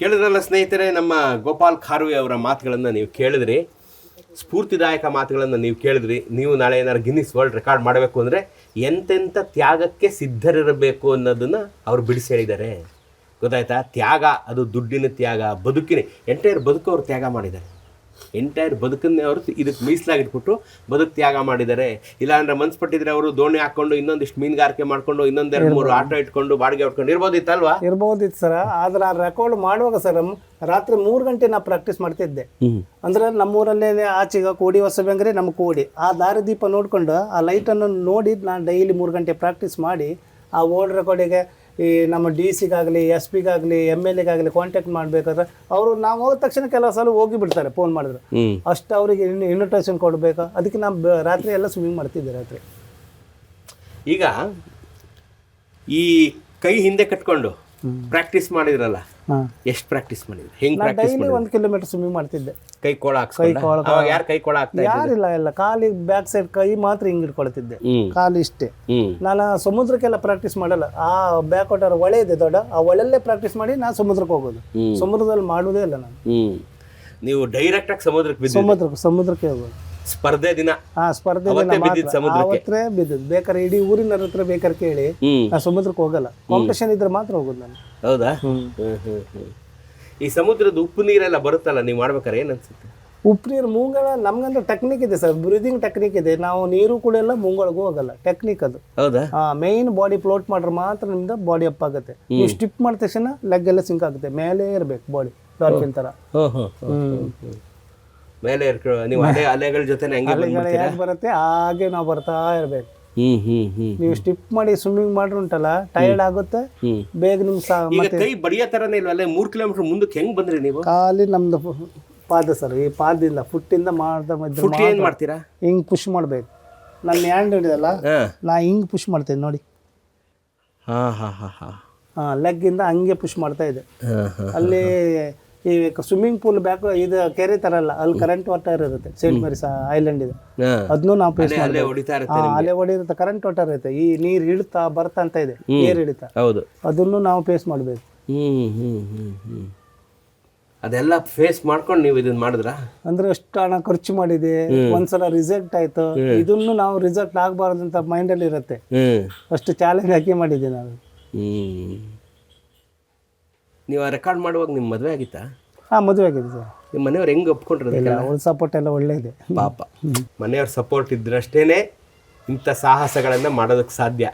ಕೇಳಿದ್ರಲ್ಲ ಸ್ನೇಹಿತರೆ ನಮ್ಮ ಗೋಪಾಲ್ ಖಾರ್ವೆ ಅವರ ಮಾತುಗಳನ್ನು ನೀವು ಕೇಳಿದ್ರಿ. ಸ್ಫೂರ್ತಿದಾಯಕ ಮಾತುಗಳನ್ನು ನೀವು ಕೇಳಿದ್ರಿ. ನೀವು ನಾಳೆ ಏನಾದ್ರು ಗಿನ್ನಿಸ್ ವರ್ಲ್ಡ್ ರೆಕಾರ್ಡ್ ಮಾಡಬೇಕು ಅಂದರೆ ಎಂತೆಂಥ ತ್ಯಾಗಕ್ಕೆ ಸಿದ್ಧರಿರಬೇಕು ಅನ್ನೋದನ್ನು ಅವರು ಬಿಡಿಸಿ ಹೇಳಿದ್ದಾರೆ. ಗೊತ್ತಾಯ್ತಾ? ತ್ಯಾಗ ಅದು ದುಡ್ಡಿನ ತ್ಯಾಗ ಬದುಕಿನ ಎಂಟೈರ್ ಬದುಕು ಅವರು ತ್ಯಾಗ ಮಾಡಿದ್ದಾರೆ. ಎಂಟೈರ್ ಬದುಕನ್ನೇ ಅವರು ಇದಕ್ಕೆ ಮೀಸಲಾಗಿಟ್ಬಿಟ್ಟು ಬದುಕು ತ್ಯಾಗ ಮಾಡಿದ್ದಾರೆ. ಇಲ್ಲಾಂದ್ರೆ ಮನ್ಸು ಪಟ್ಟಿದ್ರೆ ಅವರು ದೋಣಿ ಹಾಕ್ಕೊಂಡು ಇನ್ನೊಂದಿಷ್ಟು ಮೀನುಗಾರಿಕೆ ಮಾಡ್ಕೊಂಡು ಇನ್ನೊಂದೆರಡು ಮೂರು ಆಟೋ ಇಟ್ಕೊಂಡು ಬಾಡಿಗೆ ಹೊಡ್ಕೊಂಡು ಇರ್ಬೋದಿತ್ತಲ್ವಾ? ಇರ್ಬೋದಿತ್ತು ಸರ್. ಆದ್ರೆ ಆ ರೆಕಾರ್ಡ್ ಮಾಡುವಾಗ ಸರ್ ರಾತ್ರಿ ಮೂರು ಗಂಟೆ ನಾ ಪ್ರಾಕ್ಟೀಸ್ ಮಾಡ್ತಿದ್ದೆ. ಅಂದ್ರೆ ನಮ್ಮೂರಲ್ಲೇ ಆಚೆಗ ಕೋಡಿ ಹೊಸಬೆಂಗ್ರೆ ನಮ್ಮ ಕೋಡಿ. ಆ ದಾರಿ ದೀಪ ನೋಡ್ಕೊಂಡು ಆ ಲೈಟನ್ನು ನೋಡಿ ನಾನು ಡೈಲಿ ಮೂರು ಗಂಟೆ ಪ್ರಾಕ್ಟೀಸ್ ಮಾಡಿ ಆ ಓಲ್ಡ್ ರೆಕಾರ್ಡಿಗೆ ಈ ನಮ್ಮ ಡಿ ಸಿಗಾಗಲಿ ಎಸ್ ಪಿಗಾಗಲಿ ಎಂ ಎಲ್ ಎಗಾಗಲಿ ಕಾಂಟ್ಯಾಕ್ಟ್ ಮಾಡಬೇಕಾದ್ರೆ ಅವರು ನಾವು ಹೋದ ತಕ್ಷಣ ಕೆಲವು ಸಲ ಹೋಗಿ ಬಿಡ್ತಾರೆ ಫೋನ್ ಮಾಡಿದ್ರೆ. ಅಷ್ಟು ಅವರಿಗೆ ಇನ್ವಿಟೇಷನ್ ಕೊಡಬೇಕು? ಅದಕ್ಕೆ ನಾವು ರಾತ್ರಿ ಎಲ್ಲ ಸ್ವಿಮ್ಮಿಂಗ್ ಮಾಡ್ತಿದ್ದೆ ರಾತ್ರಿ. ಈಗ ಈ ಕೈ ಹಿಂದೆ ಕಟ್ಕೊಂಡು ಪ್ರಾಕ್ಟೀಸ್ ಮಾಡಿದ್ರಲ್ಲ ಎಷ್ಟು ಪ್ರಾಕ್ಟೀಸ್ ಮಾಡಿದ್ರಿ? ಹೆಂಗ್ ಪ್ರಾಕ್ಟೀಸ್ ಡೈಲಿ ಒಂದು ಕಿಲೋಮೀಟರ್ ಸ್ವಿಮ್ಮಿಂಗ್ ಮಾಡ್ತಿದ್ದೆ. ಕೈ ಕೋಳ ಕೈ ಕೋಳ- ಅವಾಗ ಯಾರು ಕೈ ಕೋಳ ಹಾಕ್ತಾ ಯಾರಿಲ್ಲ ಎಲ್ಲ ಕಾಲಿಗೆ ಬ್ಯಾಕ್ ಸೈಡ್ ಕೈ ಮಾತ್ರ ಹಿಂಗೆ ಇಟ್ಕೊಳ್ತಿದ್ದೆ ಕಾಲು ಇಷ್ಟೇ. ನಾನು ಸಮುದ್ರಕ್ಕೆಲ್ಲ ಪ್ರಾಕ್ಟೀಸ್ ಮಾಡಲ್ಲ. ಆ ಬ್ಯಾಕ್ ವಾಟರ್ ಹೊಳೆ ಇದೆ ದೊಡ್ಡ ಆ ಹೊಳೆಲ್ಲೇ ಪ್ರಾಕ್ಟೀಸ್ ಮಾಡಿ ನಾನು ಸಮುದ್ರಕ್ಕೆ ಹೋಗೋದು. ಸಮುದ್ರದಲ್ಲಿ ಮಾಡೋದೇ ಇಲ್ಲ ನಾನು. ನೀವು ಡೈರೆಕ್ಟ್ ಆಗಿ ಸಮುದ್ರಕ್ಕೆ ಸಮುದ್ರಕ್ಕೆ ಸಮುದ್ರಕ್ಕೆ ಹೋಗೋದು. ಸ್ಪರ್ಧೆ ದಿನ. ಆ ಸ್ಪರ್ಧೆ ದಿನ ಬಿದ್ದಿದ್ದು ಸಮುದ್ರಕ್ಕೆ. ಅವತ್ತೇ ಬಿದ್ದದ್ದು. ಬೇಕಾದ್ರೆ ಇಡೀ ಊರಿನ ಹತ್ರ ಬೇಕಾದ್ರೆ ಕೇಳಿ. ಹ್ಮ್. ನಾನು ಸಮುದ್ರಕ್ಕೆ ಹೋಗಲ್ಲ. ಕಾಂಪಿಟೇಷನ್ ಇದ್ರೆ ಮಾತ್ರ ಹೋಗೋದು ನಾನು. ಹೌದಾ? ಹ್ಮ್. ಹ್ಮ್ ಹ್ಮ್ ಈ ಸಮುದ್ರದ ಉಪ್ಪು ನೀರೆಲ್ಲ ಬರುತ್ತಲ್ಲ ನೀವು ಮಾಡ್ಬೇಕಾರೆ ಏನ್ ಅನ್ಸುತ್ತೆ ಉಪ್ಪು ನೀರು ಮುಂಗಳ ನಮ್ಗಂದ್ರೆ ಟೆಕ್ನಿಕ್ ಇದೆ ಸರ್. ಬ್ರೀದಿಂಗ್ ಟೆಕ್ನಿಕ್ ಇದೆ. ನಾವು ನೀರು ಕೂಡ ಎಲ್ಲ ಮುಂಗೊಳಗೂ ಹೋಗಲ್ಲ. ಟೆಕ್ನಿಕ್ ಅದು. ಹೌದಾ? ಮೈನ್ ಬಾಡಿ ಫ್ಲೋಟ್ ಮಾಡ್ರೆ ಮಾತ್ರ ನಿಮ್ದು ಬಾಡಿ ಅಪ್ ಆಗುತ್ತೆ. ನೀವು ಸ್ಟಿಪ್ ಮಾಡಿದ ತಕ್ಷಣ ಲೆಗ್ ಎಲ್ಲ ಸಿಂಕ್ ಆಗುತ್ತೆ. ಮೇಲೆ ಇರ್ಬೇಕು ಬಾಡಿ ಡಾಲ್ಫಿನ್ ತರ. ಮೇಲೆ ಇರ್ಕೊ ನೀವು ಅಲೆ ಅಲೆಗಳ ಜೊತೆ ಹಂಗೆ ಬಂದ್ಬಿಡ್ತೀರಾ? ಹೇಗೆ ಬರುತ್ತೆ? ಹಾಗೆ ನಾವು ಬರ್ತಾ ಇರ್ಬೇಕು. ನೀವು ಸ್ಟಿಪ್ ಮಾಡಿ ಸ್ವಿಮ್ಮಿಂಗ್ ಮಾಡ್ರಿ ಉಂಟಲ್ಲ ಟೈರ್ಡ್ ಆಗುತ್ತೆ ಬೇಗ ನಿಮ್ ಕೈ ಬಡಿಯೋ ತರನೇ ಇಲ್ಲ ಅಲ್ಲೇ ಮೂರ್ ಕಿಲೋಮೀಟರ್ ಮುಂದಕ್ಕೆ ಹೆಂಗ್ ಬಂದ್ರಿ ನೀವು? ಖಾಲಿ ನಮ್ದು ಪಾದ ಸರ್ ಈ ಪಾದದಿಂದ ಫುಟ್ಟಿಂದ ಮಾಡ್ದ ಮಧ್ಯ ಫುಟ್ ಏನ್ ಮಾಡ್ತೀರಾ? ಹಿಂಗ್ ಪುಷ್ ಮಾಡ್ಬೇಕು. ನನ್ನ ಹ್ಯಾಂಡ್ ಹಿಡಿದಲ್ಲ ನಾ ಹಿಂಗ್ ಪುಷ್ ಮಾಡ್ತೇನೆ ನೋಡಿ. ಹಾ ಹಾ ಹಾ ಹಾ. ಲೆಗ್ ಇಂದ ಹಂಗೆ ಪುಷ್ ಮಾಡ್ತಾ ಇದೆ. ಹಾ ಹಾ. ಅಲ್ಲಿ ಈ ಸ್ವಿಮ್ಮಿಂಗ್ ಪೂಲ್ ಬ್ಯಾಕ್ ಇದು ಕೆರೆ ತರ ಅಲ್ಲ ಅಲ್ಲಿ ಕರೆಂಟ್ ವಾಟರ್ ಇರುತ್ತೆ ಸೇಂಟ್ ಮೇರಿಸ್ ಐಲ್ಯಾಂಡ್ ಇದೆ. ಅದನ್ನು ನಾವು ಫೇಸ್ ಅಲ್ಲೇ ಹೊಡಿತಾ ಅಲೆ ಹೊಡಿರುತ್ತೆ ಕರೆಂಟ್ ವಾಟರ್ ಇರುತ್ತೆ ಈ ನೀರ್ ಇಳ್ತಾ ಬರ್ತಾ ಅಂತ ಇದೆ ನೀರು ಇಳಿತಾ. ಹೌದು. ಅದನ್ನು ನಾವು ಫೇಸ್ ಮಾಡಬೇಕು. ಅದೆಲ್ಲ ಫೇಸ್ ಮಾಡ್ಕೊಂಡು ನೀವು ಇದನ್ನ ಮಾಡಿದ್ರ? ಅಂದ್ರೆ ಎಷ್ಟು ಹಣ ಖರ್ಚು ಮಾಡಿದೆ ಒಂದ್ಸಲ ರಿಸಲ್ಟ್ ಆಯ್ತು ಇದನ್ನು ನಾವು ರಿಸಲ್ಟ್ ಆಗಬಾರ್ದು ಅಂತ ಮೈಂಡ್ ಅಲ್ಲಿ ಇರುತ್ತೆ. ಅಷ್ಟು ಚಾಲೆಂಜ್ ಹಾಕಿ ಮಾಡಿದ್ದೆ ನಾನು ನೀವು ರೆಕಾರ್ಡ್ ಮಾಡುವಾಗ ನಿಮ್ಮ ಮದುವೆ ಆಗಿತ್ತಾ? ಹಾಂ ಮದುವೆ ಆಗಿದೆ ಸರ್. ನಿಮ್ಮ ಮನೆಯವ್ರು ಹೆಂಗೆ ಒಪ್ಕೊಂಡ್ರು ಇಲ್ಲ ಅವ್ರ ಸಪೋರ್ಟ್ ಎಲ್ಲ ಒಳ್ಳೆ ಇದೆ ಪಾಪ ಮನೆಯವ್ರ ಸಪೋರ್ಟ್ ಇದ್ರಷ್ಟೇನೆ ಇಂಥ ಸಾಹಸಗಳನ್ನು ಮಾಡೋದಕ್ಕೆ ಸಾಧ್ಯ.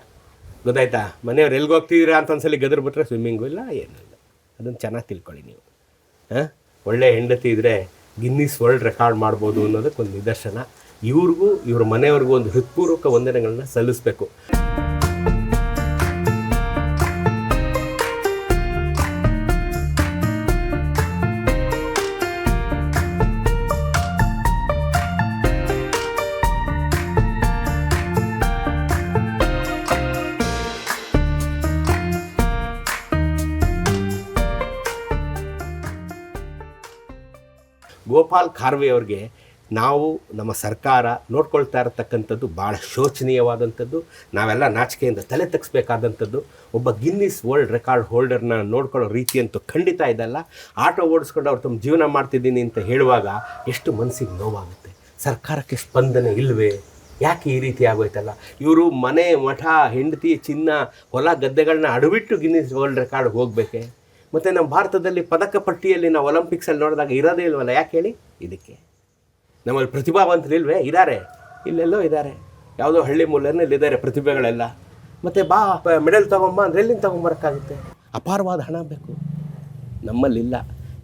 ಗೊತ್ತಾಯ್ತಾ? ಮನೆಯವ್ರು ಎಲ್ಗೆ ಹೋಗ್ತಿದ್ದೀರಾ ಅಂತ ಒಂದ್ಸಲಿ ಗದರ್ ಬಿಟ್ರೆ ಸ್ವಿಮ್ಮಿಂಗು ಇಲ್ಲ ಏನಿಲ್ಲ ಇಲ್ಲ. ಅದನ್ನು ಚೆನ್ನಾಗಿ ತಿಳ್ಕೊಳ್ಳಿ ನೀವು. ಹಾಂ? ಒಳ್ಳೆ ಹೆಂಡತಿ ಇದ್ದರೆ ಗಿನ್ನಿಸ್ ವರ್ಲ್ಡ್ ರೆಕಾರ್ಡ್ ಮಾಡ್ಬೋದು ಅನ್ನೋದಕ್ಕೆ ಒಂದು ನಿದರ್ಶನ. ಇವ್ರಿಗೂ ಇವ್ರ ಮನೆಯವ್ರಿಗೂ ಒಂದು ಹೃತ್ಪೂರ್ವಕ ವಂದನೆಗಳನ್ನ ಸಲ್ಲಿಸಬೇಕು. ಗೋಪಾಲ್ ಖಾರ್ವೆ ಅವ್ರಿಗೆ ನಾವು ನಮ್ಮ ಸರ್ಕಾರ ನೋಡ್ಕೊಳ್ತಾ ಇರತಕ್ಕಂಥದ್ದು ಭಾಳ ಶೋಚನೀಯವಾದಂಥದ್ದು. ನಾವೆಲ್ಲ ನಾಚಿಕೆಯಿಂದ ತಲೆ ತಗ್ಸ್ಬೇಕಾದಂಥದ್ದು. ಒಬ್ಬ ಗಿನ್ನಿಸ್ ವರ್ಲ್ಡ್ ರೆಕಾರ್ಡ್ ಹೋಲ್ಡರ್ನ ನೋಡ್ಕೊಳ್ಳೋ ರೀತಿ ಅಂತೂ ಖಂಡಿತ ಇದಲ್ಲ. ಆಟೋ ಓಡಿಸ್ಕೊಂಡು ಅವ್ರು ತಮ್ಮ ಜೀವನ ಮಾಡ್ತಿದ್ದೀನಿ ಅಂತ ಹೇಳುವಾಗ ಎಷ್ಟು ಮನಸ್ಸಿಗೆ ನೋವಾಗುತ್ತೆ. ಸರ್ಕಾರಕ್ಕೆ ಸ್ಪಂದನೆ ಇಲ್ಲವೇ ಯಾಕೆ ಈ ರೀತಿ ಆಗೋಯ್ತಲ್ಲ? ಇವರು ಮನೆ, ಮಠ, ಹೆಂಡತಿ, ಚಿನ್ನ, ಹೊಲ ಗದ್ದೆಗಳನ್ನ ಅಡವಿಟ್ಟು ಗಿನ್ನಿಸ್ ವರ್ಲ್ಡ್ ರೆಕಾರ್ಡ್ ಹೋಗಬೇಕೆ? ಮತ್ತು ನಮ್ಮ ಭಾರತದಲ್ಲಿ ಪದಕ ಪಟ್ಟಿಯಲ್ಲಿ ನಾವು ಒಲಿಂಪಿಕ್ಸಲ್ಲಿ ನೋಡಿದಾಗ ಇರೋದೇ ಇಲ್ವಲ್ಲ? ಯಾಕೆ ಹೇಳಿ? ಇದಕ್ಕೆ. ನಮ್ಮಲ್ಲಿ ಪ್ರತಿಭಾವಂತರು ಇಲ್ವೇ ಇದ್ದಾರೆ ಇಲ್ಲೆಲ್ಲೋ ಇದ್ದಾರೆ ಯಾವುದೋ ಹಳ್ಳಿ ಮೂಲನೇ ಇಲ್ಲಿದ್ದಾರೆ ಪ್ರತಿಭೆಗಳೆಲ್ಲ. ಮತ್ತು ಬಾ, ಮೆಡಲ್ ತೊಗೊಂಬ ಅಂದ್ರೆ ಎಲ್ಲಿಂದ ತೊಗೊಂಬರೋಕ್ಕಾಗುತ್ತೆ? ಅಪಾರವಾದ ಹಣ ಬೇಕು. ನಮ್ಮಲ್ಲಿಲ್ಲ.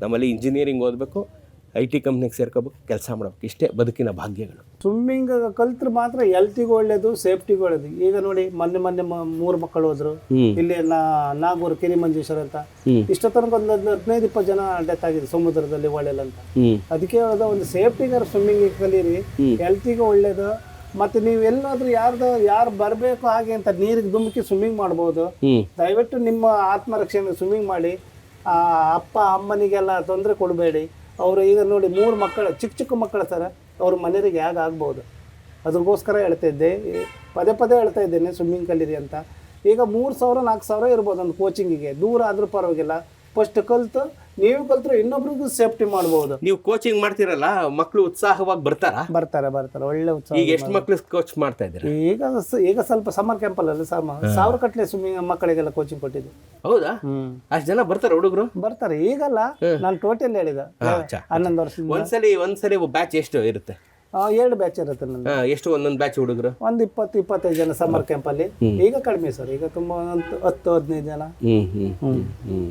ನಮ್ಮಲ್ಲಿ ಇಂಜಿನಿಯರಿಂಗ್ ಓದಬೇಕು. ಐ ಟಿ ಕಂಪ್ನಿಗೆ ಸೇರ್ಕೋಬೇಕು ಕೆಲಸ ಮಾಡಬೇಕು. ಇಷ್ಟೇ ಬದುಕಿನ ಭಾಗ್ಯಗಳು. ಸ್ವಿಮ್ಮಿಂಗ್ ಕಲ್ತ್ರೆ ಮಾತ್ರ ಎಲ್ತಿಗೂ ಒಳ್ಳೇದು ಸೇಫ್ಟಿಗೂ ಒಳ್ಳೇದು. ಈಗ ನೋಡಿ ಮೊನ್ನೆ ಮೊನ್ನೆ ಮೂರು ಮಕ್ಕಳು ಹೋದ್ರು. ಇಲ್ಲಿ ನಾಗೂರು ಕಿರಿ ಮಂಜೇಶ್ವರ ಅಂತ ಇಷ್ಟೊತ್ತನಕ ಇಷ್ಟ ತನಕ ಒಂದು ಹದ್ನ- ಹದಿನೈದು ಇಪ್ಪತ್ತು ಜನ ಡೆತ್ ಆಗಿದೆ ಸಮುದ್ರದಲ್ಲಿ ಒಳ್ಳೆಲ್ಲ ಅಂತ. ಅದಕ್ಕೆ ಹೇಳೋದು ಒಂದು ಸೇಫ್ಟಿಗಾರ ಸ್ವಿಮ್ಮಿಂಗ್ ಕಲೀರಿ. ಎಲ್ತಿಗೂ ಹೆಲ್ತಿಗೂ ಒಳ್ಳೇದು. ಮತ್ತೆ ನೀವು ಎಲ್ಲಾದ್ರೂ ಯಾರ್ದು ಯಾರು ಬರಬೇಕು ಹಾಗೆ ಅಂತ ನೀರಿಗೆ ಧುಮುಕಿ ಸ್ವಿಮ್ಮಿಂಗ್ ಮಾಡ್ಬೋದು. ದಯವಿಟ್ಟು ನಿಮ್ಮ ಆತ್ಮರಕ್ಷಣೆ ಸ್ವಿಮ್ಮಿಂಗ್ ಮಾಡಿ. ಆ, ಅಪ್ಪ ಅಮ್ಮನಿಗೆಲ್ಲ ತೊಂದರೆ ಕೊಡಬೇಡಿ. ಅವರು ಈಗ ನೋಡಿ ಮೂರು ಮಕ್ಕಳು, ಚಿಕ್ಕ ಚಿಕ್ಕ ಮಕ್ಕಳ ಥರ ಅವ್ರ ಮನೆಯವರಿಗೆ ಹೇಗೆ ಆಗ್ಬೋದು? ಅದ್ರಗೋಸ್ಕರ ಹೇಳ್ತಾ ಇದ್ದೆ. ಪದೇ ಪದೇ ಹೇಳ್ತಾ ಇದ್ದೇನೆ ಸ್ವಿಮ್ಮಿಂಗ್ ಕಲೀರಿ ಅಂತ. ಈಗ ಮೂರು ಸಾವಿರ, ನಾಲ್ಕು ಸಾವಿರ ಇರ್ಬೋದು ಒಂದು ಕೋಚಿಂಗಿಗೆ ದೂರ ಆದರೂ ಪರವಾಗಿಲ್ಲ. ಫಸ್ಟ್ ಕಲ್ತು ನೀವು ಕಲ್ತ್ರೆ ಇನ್ನೊಬ್ರಿಗೂ ಸೇಫ್ಟಿ ಮಾಡ್ಬೋದು. ನೀವು ಕೋಚಿಂಗ್ ಮಾಡ್ತೀರಲ್ಲ ಮಕ್ಕಳು ಉತ್ಸಾಹವಾಗಿ ಬರ್ತಾರಾ? ಬರ್ತಾರೆ ಬರ್ತಾರೆ ಒಳ್ಳೆ ಉತ್ಸಾಹ ಈಗ ಎಷ್ಟು ಮಕ್ಕಳು ಕೋಚ್ ಮಾಡ್ತಾ ಇದ್ದೀರಾ? ಈಗ ಸ- ಈಗ ಸ್ವಲ್ಪ ಸಮ್ಮರ್ ಕ್ಯಾಂಪಲ್ಲಿ ಸಮ ಸಾವಿರ ಕಟ್ಲೆ ಸ್ವಿಮ್ಮಿಂಗ್ ಮಕ್ಕಳಿಗೆಲ್ಲ ಕೋಚಿಂಗ್ ಕೊಟ್ಟಿದ್ದು. ಹೌದಾ? ಹ್ಮ್. ಅಷ್ಟು ಜನ ಬರ್ತಾರೆ ಹುಡುಗರು? ಬರ್ತಾರೆ ಈಗಲ್ಲ ನಾನು ಟೋಟಲ್ ಹೇಳಿದ. ಹನ್ನೊಂದು ವರ್ಷ ಒಂದ್ಸಲಿ ಒಂದ್ಸಲಿ ಬ್ಯಾಚ್ ಎಷ್ಟು ಇರುತ್ತೆ? ಆ, ಎರಡು ಬ್ಯಾಚ್ ಇರುತ್ತೆ ನಂದು ಹಾ, ಎಷ್ಟು ಒಂದೊಂದು ಬ್ಯಾಚ್ ಹುಡುಗರು? ಒಂದು ಇಪ್ಪತ್ತು ಇಪ್ಪತ್ತೈದು ಜನ ಸಮ್ಮರ್ ಕ್ಯಾಂಪಲ್ಲಿ ಈಗ ಕಡಿಮೆ ಸರ್ ಈಗ ತುಂಬ ಒಂದು ಹತ್ತು ಹದಿನೈದು ಜನ. ಹ್ಮ್. ಹ್ಮ್ ಹ್ಮ್.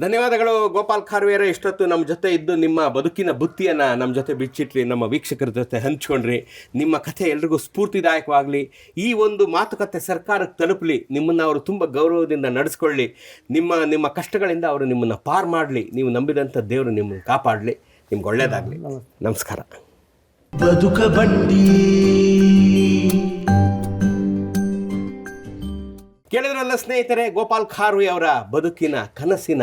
ಧನ್ಯವಾದಗಳು ಗೋಪಾಲ್ ಖಾರ್ವೇರ ಇಷ್ಟೊತ್ತು ನಮ್ಮ ಜೊತೆ ಇದ್ದು ನಿಮ್ಮ ಬದುಕಿನ ಬುತ್ತಿಯನ್ನು ನಮ್ಮ ಜೊತೆ ಬಿಚ್ಚಿಟ್ರಿ ನಮ್ಮ ವೀಕ್ಷಕರ ಜೊತೆ ಹಂಚ್ಕೊಂಡ್ರಿ. ನಿಮ್ಮ ಕಥೆ ಎಲ್ರಿಗೂ ಸ್ಫೂರ್ತಿದಾಯಕವಾಗಲಿ. ಈ ಒಂದು ಮಾತುಕತೆ ಸರ್ಕಾರಕ್ಕೆ ತಲುಪಲಿ ನಿಮ್ಮನ್ನು ಅವರು ತುಂಬ ಗೌರವದಿಂದ ನಡೆಸ್ಕೊಳ್ಳಿ. ನಿಮ್ಮ ನಿಮ್ಮ ಕಷ್ಟಗಳಿಂದ ಅವರು ನಿಮ್ಮನ್ನು ಪಾರ್ ಮಾಡಲಿ. ನೀವು ನಂಬಿದಂಥ ದೇವರು ನಿಮ್ಮನ್ನು ಕಾಪಾಡಲಿ. ನಿಮ್ಗೆ ಒಳ್ಳೆಯದಾಗಲಿ ನಮಸ್ಕಾರ. ಬದುಕ ಬಂಡಿ. ಕೇಳಿದ್ರಲ್ಲ ಸ್ನೇಹಿತರೆ ಗೋಪಾಲ್ ಖಾರ್ವಿ ಅವರ ಬದುಕಿನ ಕನಸಿನ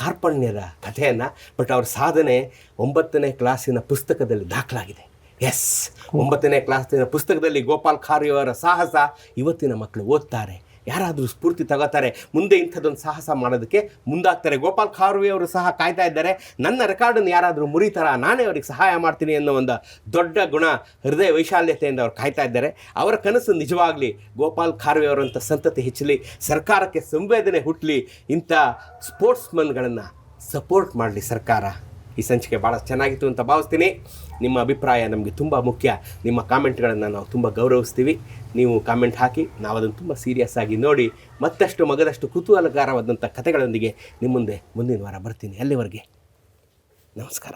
ಕಾರ್ಪಣ್ಯರ ಕಥೆಯನ್ನು ಬಟ್ ಅವ್ರ ಸಾಧನೆ ಒಂಬತ್ತನೇ ಕ್ಲಾಸಿನ ಪುಸ್ತಕದಲ್ಲಿ ದಾಖಲಾಗಿದೆ. ಎಸ್ ಒಂಬತ್ತನೇ ಕ್ಲಾಸಿನ ಪುಸ್ತಕದಲ್ಲಿ ಗೋಪಾಲ್ ಖಾರ್ವಿ ಅವರ ಸಾಹಸ ಇವತ್ತಿನ ಮಕ್ಕಳು ಓದ್ತಾರೆ. ಯಾರಾದರೂ ಸ್ಫೂರ್ತಿ ತಗೋತಾರೆ, ಮುಂದೆ ಇಂಥದ್ದೊಂದು ಸಾಹಸ ಮಾಡೋದಕ್ಕೆ ಮುಂದಾಗ್ತಾರೆ. ಗೋಪಾಲ್ ಖಾರ್ವಿ ಅವರು ಸಹ ಕಾಯ್ತಾ ಇದ್ದಾರೆ, ನನ್ನ ರೆಕಾರ್ಡನ್ನು ಯಾರಾದರೂ ಮುರಿತಾರ, ನಾನೇ ಅವ್ರಿಗೆ ಸಹಾಯ ಮಾಡ್ತೀನಿ ಅನ್ನೋ ಒಂದು ದೊಡ್ಡ ಗುಣ ಹೃದಯ ವೈಶಾಲ್ಯತೆಯಿಂದ ಅವ್ರು ಕಾಯ್ತಾ ಇದ್ದಾರೆ. ಅವರ ಕನಸು ನಿಜವಾಗಲಿ ಗೋಪಾಲ್ ಖಾರ್ವೆ ಅವರಂಥ ಸಂತತಿ ಹೆಚ್ಚಲಿ, ಸರ್ಕಾರಕ್ಕೆ ಸಂವೇದನೆ ಹುಟ್ಟಲಿ ಇಂಥ ಸ್ಪೋರ್ಟ್ಸ್ಮನ್ಗಳನ್ನು ಸಪೋರ್ಟ್ ಮಾಡಲಿ ಸರ್ಕಾರ. ಈ ಸಂಚಿಕೆ ಭಾಳ ಚೆನ್ನಾಗಿತ್ತು ಅಂತ ಭಾವಿಸ್ತೀನಿ. ನಿಮ್ಮ ಅಭಿಪ್ರಾಯ ನಮಗೆ ತುಂಬ ಮುಖ್ಯ. ನಿಮ್ಮ ಕಾಮೆಂಟ್ಗಳನ್ನು ನಾವು ತುಂಬ ಗೌರವಿಸ್ತೀವಿ. ನೀವು ಕಾಮೆಂಟ್ ಹಾಕಿ, ನಾವು ಅದನ್ನು ತುಂಬ ಸೀರಿಯಸ್ ಆಗಿ ನೋಡಿ, ಮತ್ತಷ್ಟು ಮಗದಷ್ಟು ಕುತೂಹಲಕಾರವಾದಂಥ ಕಥೆಗಳೊಂದಿಗೆ ನಿಮ್ಮ ಮುಂದೆ ಮುಂದಿನ ವಾರ ಬರ್ತೀನಿ. ಅಲ್ಲಿವರೆಗೆ ನಮಸ್ಕಾರ.